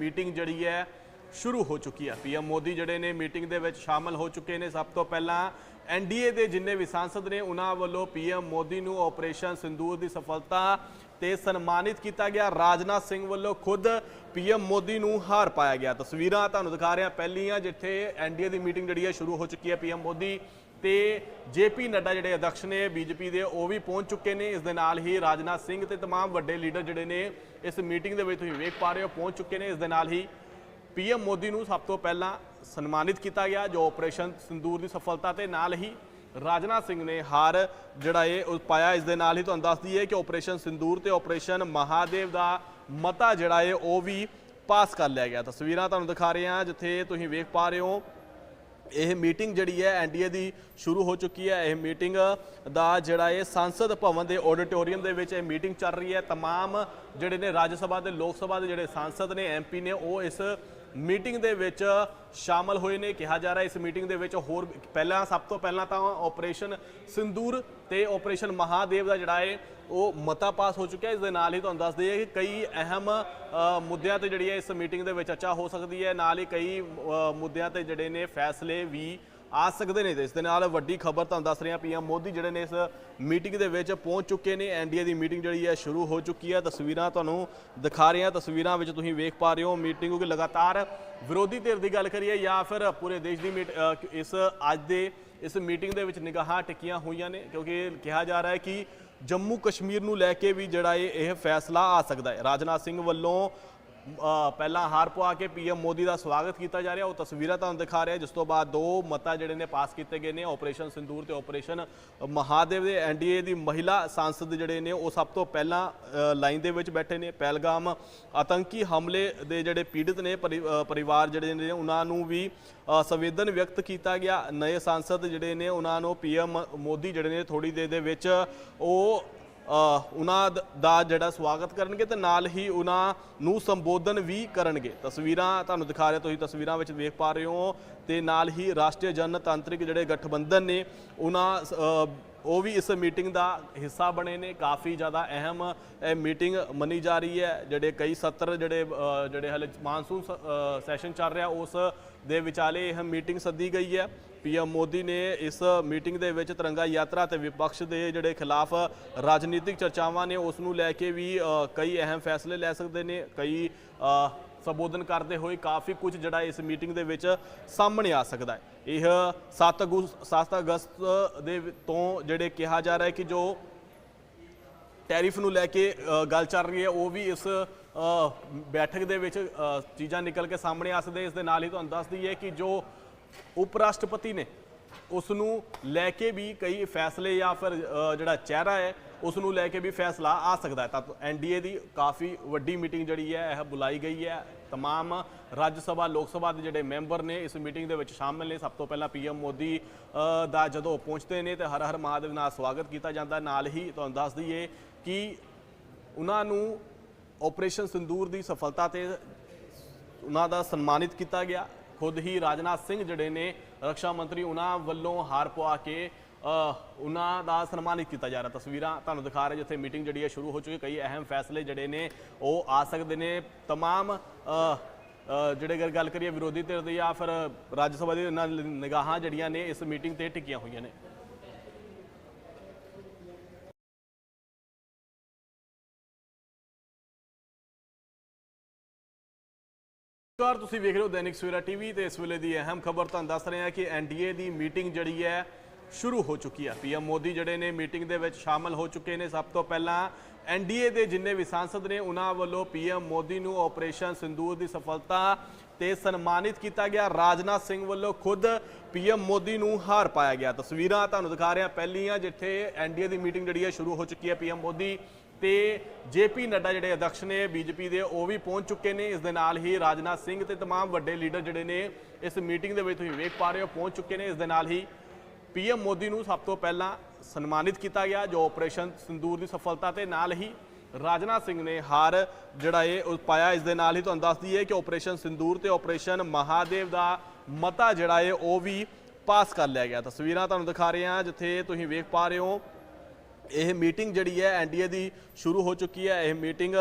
Meeting ਜਿਹੜੀ ਹੈ ਸ਼ੁਰੂ ਹੋ ਚੁੱਕੀ ਹੈ। ਪੀਐਮ ਮੋਦੀ ਜਿਹੜੇ ਨੇ ਮੀਟਿੰਗ ਦੇ ਵਿੱਚ ਸ਼ਾਮਲ ਹੋ ਚੁੱਕੇ ਨੇ। ਸਭ ਤੋਂ ਪਹਿਲਾਂ ਐਨਡੀਏ ਦੇ ਜਿੰਨੇ ਵੀ ਸਾਂਸਦ ਨੇ, ਉਹਨਾਂ ਵੱਲੋਂ ਪੀਐਮ ਮੋਦੀ ਨੂੰ ਆਪਰੇਸ਼ਨ ਸਿੰਦੂਰ ਦੀ ਸਫਲਤਾ ਤੇ ਸਨਮਾਨਿਤ ਕੀਤਾ ਗਿਆ। ਰਾਜਨਾਥ ਸਿੰਘ ਵੱਲੋਂ ਖੁਦ ਪੀਐਮ ਮੋਦੀ ਨੂੰ ਹਾਰ ਪਾਇਆ ਗਿਆ। ਤਸਵੀਰਾਂ ਤੁਹਾਨੂੰ ਦਿਖਾ ਰਿਹਾ। ਪਹਿਲੀਆਂ ਜਿੱਥੇ ਐਨਡੀਏ ਦੀ ਮੀਟਿੰਗ ਜਿਹੜੀ ਹੈ ਸ਼ੁਰੂ ਹੋ ਚੁੱਕੀ ਹੈ ਪੀਐਮ ਮੋਦੀ ਤੇ ਜੇਪੀ ਨੱਡਾ ਜਿਹੜੇ ਅਧਿਕਸ਼ ਨੇ ਬੀਜੇਪੀ ਦੇ ਉਹ ਵੀ ਪਹੁੰਚ ਚੁੱਕੇ ਨੇ ਇਸ ਦੇ ਨਾਲ ਹੀ ਰਾਜਨਾਥ ਸਿੰਘ ਤੇ तमाम ਵੱਡੇ ਲੀਡਰ ਜਿਹੜੇ ਨੇ ਇਸ ਮੀਟਿੰਗ ਦੇ ਵਿੱਚ ਤੁਸੀਂ ਵੇਖ ਪਾ ਰਹੇ ਹੋ ਪਹੁੰਚ ਚੁੱਕੇ ਨੇ ਇਸ ਦੇ ਨਾਲ ਹੀ ਪੀਐਮ ਮੋਦੀ ਨੂੰ ਸਭ ਤੋਂ ਪਹਿਲਾਂ ਸਨਮਾਨਿਤ ਕੀਤਾ ਗਿਆ ਜੋ ਆਪਰੇਸ਼ਨ ਸਿੰਦੂਰ ਦੀ ਸਫਲਤਾ ਤੇ ਨਾਲ ਹੀ ਰਾਜਨਾਥ ਸਿੰਘ ਨੇ ਹਾਰ ਜਿਹੜਾ ਇਹ ਉਹ ਪਾਇਆ ਇਸ ਦੇ ਨਾਲ ਹੀ ਤੁਹਾਨੂੰ ਦੱਸ ਦਈਏ ਕਿ ਆਪਰੇਸ਼ਨ ਸਿੰਦੂਰ ਤੇ ਆਪਰੇਸ਼ਨ ਮਹਾਦੇਵ ਦਾ ਮਤਾ ਜਿਹੜਾ ਹੈ ਉਹ ਵੀ ਪਾਸ ਕਰ ਲਿਆ ਗਿਆ ਤਸਵੀਰਾਂ ਤੁਹਾਨੂੰ ਦਿਖਾ ਰਹੇ ਹਾਂ ਜਿੱਥੇ ਤੁਸੀਂ ਵੇਖ ਪਾ ਰਹੇ ਹੋ ਇਹ ਮੀਟਿੰਗ ਜਿਹੜੀ ਹੈ ਐਨਡੀਏ ਦੀ ਸ਼ੁਰੂ ਹੋ ਚੁੱਕੀ ਹੈ ਇਹ ਮੀਟਿੰਗ ਦਾ ਜਿਹੜਾ ਇਹ ਸੰਸਦ ਭਵਨ ਦੇ ਆਡੀਟੋਰੀਅਮ ਦੇ ਵਿੱਚ ਇਹ ਮੀਟਿੰਗ ਚੱਲ ਰਹੀ ਹੈ तमाम ਜਿਹੜੇ ਨੇ ਰਾਜ ਸਭਾ ਤੇ ਲੋਕ ਸਭਾ ਦੇ ਜਿਹੜੇ ਸੰਸਦ ਨੇ ਐਮਪੀ ਨੇ ਉਹ ਇਸ ਮੀਟਿੰਗ ਦੇ ਵਿੱਚ ਸ਼ਾਮਲ ਹੋਏ ਨੇ ਕਿਹਾ ਜਾ ਰਿਹਾ ਇਸ ਮੀਟਿੰਗ ਦੇ ਵਿੱਚ ਹੋਰ ਪਹਿਲਾਂ ਸਭ ਤੋਂ ਪਹਿਲਾਂ ਤਾਂ ਆਪਰੇਸ਼ਨ ਸਿੰਦੂਰ ਤੇ ਆਪਰੇਸ਼ਨ ਮਹਾਦੇਵ ਦਾ ਜਿਹੜਾ ਹੈ ਉਹ ਮਤਾ ਪਾਸ ਹੋ ਚੁੱਕਿਆ ਇਸ ਦੇ ਨਾਲ ਹੀ ਤੁਹਾਨੂੰ ਦੱਸ ਦਈਏ ਕਿ ਕਈ ਅਹਿਮ ਮੁੱਦਿਆਂ ਤੇ ਜਿਹੜੀ ਹੈ ਇਸ ਮੀਟਿੰਗ ਦੇ ਵਿੱਚ ਚਰਚਾ ਹੋ ਸਕਦੀ ਹੈ। ਨਾਲ ਹੀ ਕਈ ਮੁੱਦਿਆਂ ਤੇ ਜਿਹੜੇ ਨੇ ਫੈਸਲੇ ਵੀ ਆ ਸਕਦੇ ਨੇ। ਤੇ ਇਸ ਦੇ ਨਾਲ ਵੱਡੀ ਖਬਰ ਤੁਹਾਨੂੰ ਦੱਸ ਰਹੇ ਹਾਂ ਪੀਐਮ ਮੋਦੀ ਜਿਹੜੇ ਨੇ ਇਸ ਮੀਟਿੰਗ ਦੇ ਵਿੱਚ ਪਹੁੰਚ ਚੁੱਕੇ ਨੇ। ਐਨਡੀਏ ਦੀ ਮੀਟਿੰਗ ਜਿਹੜੀ ਹੈ ਸ਼ੁਰੂ ਹੋ ਚੁੱਕੀ ਹੈ। ਤਸਵੀਰਾਂ ਤੁਹਾਨੂੰ ਦਿਖਾ ਰਹੇ ਹਾਂ। ਤਸਵੀਰਾਂ ਵਿੱਚ ਤੁਸੀਂ ਵੇਖ ਪਾ ਰਹੇ ਹੋ ਮੀਟਿੰਗ ਕਿ ਲਗਾਤਾਰ ਵਿਰੋਧੀ ਧਿਰ ਦੀ ਗੱਲ ਕਰੀਏ ਜਾਂ ਫਿਰ ਪੂਰੇ ਦੇਸ਼ ਦੀ ਮੀਟ ਇਸ ਅੱਜ ਦੇ, ਇਸ ਮੀਟਿੰਗ ਦੇ ਵਿੱਚ ਨਿਗਾਹਾਂ ਟਿਕੀਆਂ ਹੋਈਆਂ ਨੇ। ਕਿਉਂਕਿ ਕਿਹਾ ਜਾ ਰਿਹਾ ਹੈ ਕਿ ਜੰਮੂ ਕਸ਼ਮੀਰ ਨੂੰ ਲੈ ਕੇ ਵੀ ਜਿਹੜਾ ਇਹ ਇਹ ਫੈਸਲਾ ਆ ਸਕਦਾ ਹੈ। ਰਾਜਨਾਥ ਸਿੰਘ ਵੱਲੋਂ ਪਹਿਲਾਂ ਹਾਰ ਪਵਾ ਕੇ ਪੀਐਮ ਮੋਦੀ ਦਾ ਸਵਾਗਤ ਕੀਤਾ ਜਾ ਰਿਹਾ। ਉਹ ਤਸਵੀਰਾਂ ਤੁਹਾਨੂੰ ਦਿਖਾ ਰਿਹਾ। ਜਿਸ ਤੋਂ ਬਾਅਦ ਦੋ ਮਤਾ ਜਿਹੜੇ ਨੇ ਪਾਸ ਕੀਤੇ ਗਏ ਨੇ ਆਪਰੇਸ਼ਨ ਸਿੰਦੂਰ ਤੇ ਆਪਰੇਸ਼ਨ ਮਹਾਦੇਵ ਦੇ ਐਨਡੀਏ ਦੀ ਮਹਿਲਾ ਸੰਸਦ ਜਿਹੜੇ ਨੇ, ਉਹ ਸਭ ਤੋਂ ਪਹਿਲਾਂ ਲਾਈਨ ਦੇ ਵਿੱਚ ਬੈਠੇ ਨੇ। ਪਹਿਲਗਾਮ ਆਤੰਕੀ ਹਮਲੇ ਦੇ ਜਿਹੜੇ ਪੀੜਤ ਨੇ, ਪਰਿ- ਪਰਿਵਾਰ ਜਿਹੜੇ ਨੇ, ਉਹਨਾਂ ਨੂੰ ਵੀ ਸੰਵੇਦਨ ਵਿਅਕਤ ਕੀਤਾ ਗਿਆ। ਨਵੇਂ ਸੰਸਦ ਜਿਹੜੇ ਨੇ, ਉਹਨਾਂ ਨੂੰ ਪੀਐਮ ਮੋਦੀ ਜਿਹੜੇ ਨੇ ਥੋੜੀ ਦੇਰ ਦੇ ਵਿੱਚ ਉਹ ਉਹਨਾਂ ਦ- ਦਾ ਜਿਹੜਾ ਸਵਾਗਤ ਕਰਨਗੇ ਤੇ ਨਾਲ ਹੀ ਉਹਨਾਂ ਨੂੰ ਸੰਬੋਧਨ ਵੀ ਕਰਨਗੇ। ਤਸਵੀਰਾਂ ਤੁਹਾਨੂੰ ਦਿਖਾ ਰਿਹਾ, ਤੁਸੀਂ ਤਸਵੀਰਾਂ ਵਿੱਚ ਵੇਖ ਪਾ ਰਹੇ ਹੋ ਤੇ ਨਾਲ ਹੀ ਰਾਸ਼ਟਰੀ ਜਨਤਾਂਤਰਿਕ ਜਿਹੜੇ ਗਠਬੰਧਨ ਨੇ, ਉਹਨਾਂ ਸ- ਉਹ ਵੀ ਇਸ ਮੀਟਿੰਗ ਦਾ ਹਿੱਸਾ ਬਣੇ ਨੇ। ਕਾਫੀ ਜ਼ਿਆਦਾ ਅਹਿਮ ਇਹ ਮੀਟਿੰਗ ਮੰਨੀ ਜਾ ਰਹੀ ਹੈ। ਜਿਹੜੇ ਕਈ ਸੱਤਰ ਜਿਹੜੇ ਜਿਹੜੇ ਹਲੇ ਮਾਨਸੂਨ ਸ- ਸੈਸ਼ਨ ਚੱਲ ਰਿਹਾ, ਉਸ ਦੇ ਵਿਚਾਲੇ ਇਹ ਮੀਟਿੰਗ ਸੱਦੀ ਗਈ ਹੈ। ਪੀਐਮ ਮੋਦੀ ਨੇ ਇਸ ਮੀਟਿੰਗ ਦੇ ਵਿੱਚ ਤਿਰੰਗਾ ਯਾਤਰਾ ਤੇ ਵਿਪਕਸ਼ ਦੇ ਜਿਹੜੇ ਖਿਲਾਫ ਰਾਜਨੀਤਿਕ ਚਰਚਾਵਾਂ ਨੇ, ਉਸ ਨੂੰ ਲੈ ਕੇ ਵੀ ਕਈ ਅਹਿਮ ਫੈਸਲੇ ਲੈ ਸਕਦੇ ਨੇ, ਕਈ ਸੰਬੋਧਨ ਕਰਦੇ ਹੋਏ ਕਾਫੀ ਕੁਝ ਜਿਹੜਾ ਇਸ ਮੀਟਿੰਗ ਦੇ ਵਿੱਚ ਸਾਹਮਣੇ ਆ ਸਕਦਾ ਹੈ। ਇਹ 7 ਅਗਸਤ 7 ਅਗਸਤ ਦੇ ਤੋਂ ਜਿਹੜੇ ਕਿਹਾ ਜਾ ਰਿਹਾ ਹੈ ਕਿ ਜੋ ਟੈਰਿਫ ਨੂੰ ਲੈ ਕੇ ਗੱਲ ਚੱਲ ਰਹੀ ਹੈ, ਉਹ ਵੀ ਇਸ ਬੈਠਕ ਦੇ ਵਿੱਚ ਚੀਜ਼ਾਂ ਨਿਕਲ ਕੇ ਸਾਹਮਣੇ ਆ ਸਕਦੇ ਇਸ ਦੇ ਨਾਲ ਹੀ ਤੁਹਾਨੂੰ ਦੱਸ ਦਈਏ ਕਿ ਜੋ ਉਪ ਰਾਸ਼ਟਰਪਤੀ ਨੇ ਉਸ ਨੂੰ ਲੈ ਕੇ ਵੀ ਕਈ ਫੈਸਲੇ ਜਾਂ ਫਿਰ ਅ, ਜਿਹੜਾ ਚਿਹਰਾ ਹੈ ਉਸ ਨੂੰ ਲੈ ਕੇ ਵੀ ਫੈਸਲਾ ਆ ਸਕਦਾ ਹੈ ਤਾਂ ਐਨਡੀਏ ਦੀ ਕਾਫੀ ਵੱਡੀ ਮੀਟਿੰਗ ਜਿਹੜੀ ਹੈ ਇਹ ਬੁਲਾਈ ਗਈ ਹੈ तमाम ਰਾਜ ਸਭਾ ਲੋਕ ਸਭਾ ਦੇ ਜਿਹੜੇ ਮੈਂਬਰ ਨੇ ਇਸ ਮੀਟਿੰਗ ਦੇ ਵਿੱਚ ਸ਼ਾਮਲ ਨੇ ਸਭ ਤੋਂ ਪਹਿਲਾਂ ਪੀਐਮ ਮੋਦੀ ਅ, ਦਾ ਜਦੋਂ ਪਹੁੰਚਦੇ ਨੇ ਤੇ ਹਰ ਹਰ ਮਹਾਦੇਵ ਨਾਲ ਸਵਾਗਤ ਕੀਤਾ ਜਾਂਦਾ ਨਾਲ ਹੀ ਤੁਹਾਨੂੰ ਦੱਸ ਦਈਏ ਕਿ ਉਹਨਾਂ ਨੂੰ ਆਪਰੇਸ਼ਨ ਸਿੰਦੂਰ ਦੀ ਸਫਲਤਾ ਤੇ ਉਹਨਾਂ ਦਾ ਸਨਮਾਨਿਤ ਕੀਤਾ ਗਿਆ ਖੁਦ ਹੀ ਰਾਜਨਾਥ ਸਿੰਘ ਜਿਹੜੇ ਨੇ ਰੱਖਿਆ ਮੰਤਰੀ ਉਹਨਾਂ ਵੱਲੋਂ ਹਾਰ ਪਵਾ ਕੇ ਅ, ਉਹਨਾਂ ਦਾ ਸਨਮਾਨਿਤ ਕੀਤਾ ਜਾ ਰਿਹਾ ਤਸਵੀਰਾਂ ਤੁਹਾਨੂੰ ਦਿਖਾ ਰਹੇ ਜਿੱਥੇ ਮੀਟਿੰਗ ਜਿਹੜੀ ਹੈ ਸ਼ੁਰੂ ਹੋ ਚੁੱਕੀ ਕਈ ਅਹਿਮ ਫੈਸਲੇ ਜਿਹੜੇ ਨੇ ਉਹ ਆ ਸਕਦੇ ਨੇ तमाम ਅ, ਅ, ਜਿਹੜੇ ਅਗਰ ਗੱਲ ਕਰੀਏ ਵਿਰੋਧੀ ਧਿਰ ਦੀ ਜਾਂ ਫਿਰ ਰਾਜ ਸਭਾ ਦੀ ਇਹਨਾਂ ਨਿਗਾਹਾਂ ਜਿਹੜੀਆਂ ਨੇ ਇਸ ਮੀਟਿੰਗ ਤੇ ਟਿਕੀਆਂ ਹੋਈਆਂ ਨੇ ਨਮਸਕਾਰ, ਤੁਸੀਂ ਵੇਖ ਰਹੇ ਹੋ ਦੈਨਿਕ ਸਵੇਰਾ ਟੀਵੀ ਤੇ ਇਸ ਵੇਲੇ ਦੀ ਅਹਿਮ ਖਬਰ ਤੁਹਾਨੂੰ ਦੱਸ ਰਹੇ ਹਾਂ ਕਿ ਐਨਡੀਏ ਦੀ ਮੀਟਿੰਗ ਜਿਹੜੀ ਹੈ ਸ਼ੁਰੂ ਹੋ ਚੁੱਕੀ ਹੈ। ਪੀਐਮ ਮੋਦੀ ਜਿਹੜੇ ਨੇ ਮੀਟਿੰਗ ਦੇ ਵਿੱਚ ਸ਼ਾਮਲ ਹੋ ਚੁੱਕੇ ਨੇ। ਸਭ ਤੋਂ ਪਹਿਲਾਂ ਐਨਡੀਏ ਦੇ ਜਿੰਨੇ ਵੀ ਸਾਂਸਦ ਨੇ, ਉਹਨਾਂ ਵੱਲੋਂ ਪੀਐਮ ਮੋਦੀ ਨੂੰ ਆਪਰੇਸ਼ਨ ਸਿੰਦੂਰ ਦੀ ਸਫਲਤਾ ਤੇ ਸਨਮਾਨਿਤ ਕੀਤਾ ਗਿਆ। ਰਾਜਨਾਥ ਸਿੰਘ ਵੱਲੋਂ ਖੁਦ ਪੀਐਮ ਮੋਦੀ ਨੂੰ ਹਾਰ ਪਾਇਆ ਗਿਆ। ਤਸਵੀਰਾਂ ਤੁਹਾਨੂੰ ਦਿਖਾ ਰਿਹਾ। ਪਹਿਲੀਆਂ ਜਿੱਥੇ ਐਨਡੀਏ ਦੀ ਮੀਟਿੰਗ ਜਿਹੜੀ ਹੈ ਸ਼ੁਰੂ ਹੋ ਚੁੱਕੀ ਹੈ। ਪੀਐਮ ਮੋਦੀ ਤੇ ਜੇਪੀ ਨੱਡਾ ਜਿਹੜੇ ਅਧਿਕਸ਼ ਨੇ ਬੀਜੇਪੀ ਦੇ ਉਹ ਵੀ ਪਹੁੰਚ ਚੁੱਕੇ ਨੇ ਇਸ ਦੇ ਨਾਲ ਹੀ ਰਾਜਨਾਥ ਸਿੰਘ ਤੇ तमाम ਵੱਡੇ ਲੀਡਰ ਜਿਹੜੇ ਨੇ ਇਸ ਮੀਟਿੰਗ ਦੇ ਵਿੱਚ ਤੁਸੀਂ ਵੇਖ ਪਾ ਰਹੇ ਹੋ ਪਹੁੰਚ ਚੁੱਕੇ ਨੇ ਇਸ ਦੇ ਨਾਲ ਹੀ ਪੀਐਮ ਮੋਦੀ ਨੂੰ ਸਭ ਤੋਂ ਪਹਿਲਾਂ ਸਨਮਾਨਿਤ ਕੀਤਾ ਗਿਆ ਜੋ ਆਪਰੇਸ਼ਨ ਸਿੰਦੂਰ ਦੀ ਸਫਲਤਾ ਤੇ ਨਾਲ ਹੀ ਰਾਜਨਾਥ ਸਿੰਘ ਨੇ ਹਾਰ ਜਿਹੜਾ ਇਹ ਉਹ ਪਾਇਆ ਇਸ ਦੇ ਨਾਲ ਹੀ ਤੁਹਾਨੂੰ ਦੱਸ ਦਈਏ ਕਿ ਆਪਰੇਸ਼ਨ ਸਿੰਦੂਰ ਤੇ ਆਪਰੇਸ਼ਨ ਮਹਾਦੇਵ ਦਾ ਮਤਾ ਜਿਹੜਾ ਇਹ ਉਹ ਵੀ ਪਾਸ ਕਰ ਲਿਆ ਗਿਆ ਤਸਵੀਰਾਂ ਤੁਹਾਨੂੰ ਦਿਖਾ ਰਹੇ ਹਾਂ ਜਿੱਥੇ ਤੁਸੀਂ ਵੇਖ ਪਾ ਰਹੇ ਹੋ ਇਹ ਮੀਟਿੰਗ ਜਿਹੜੀ ਹੈ ਐਨਡੀਏ ਦੀ ਸ਼ੁਰੂ ਹੋ ਚੁੱਕੀ ਹੈ ਇਹ ਮੀਟਿੰਗ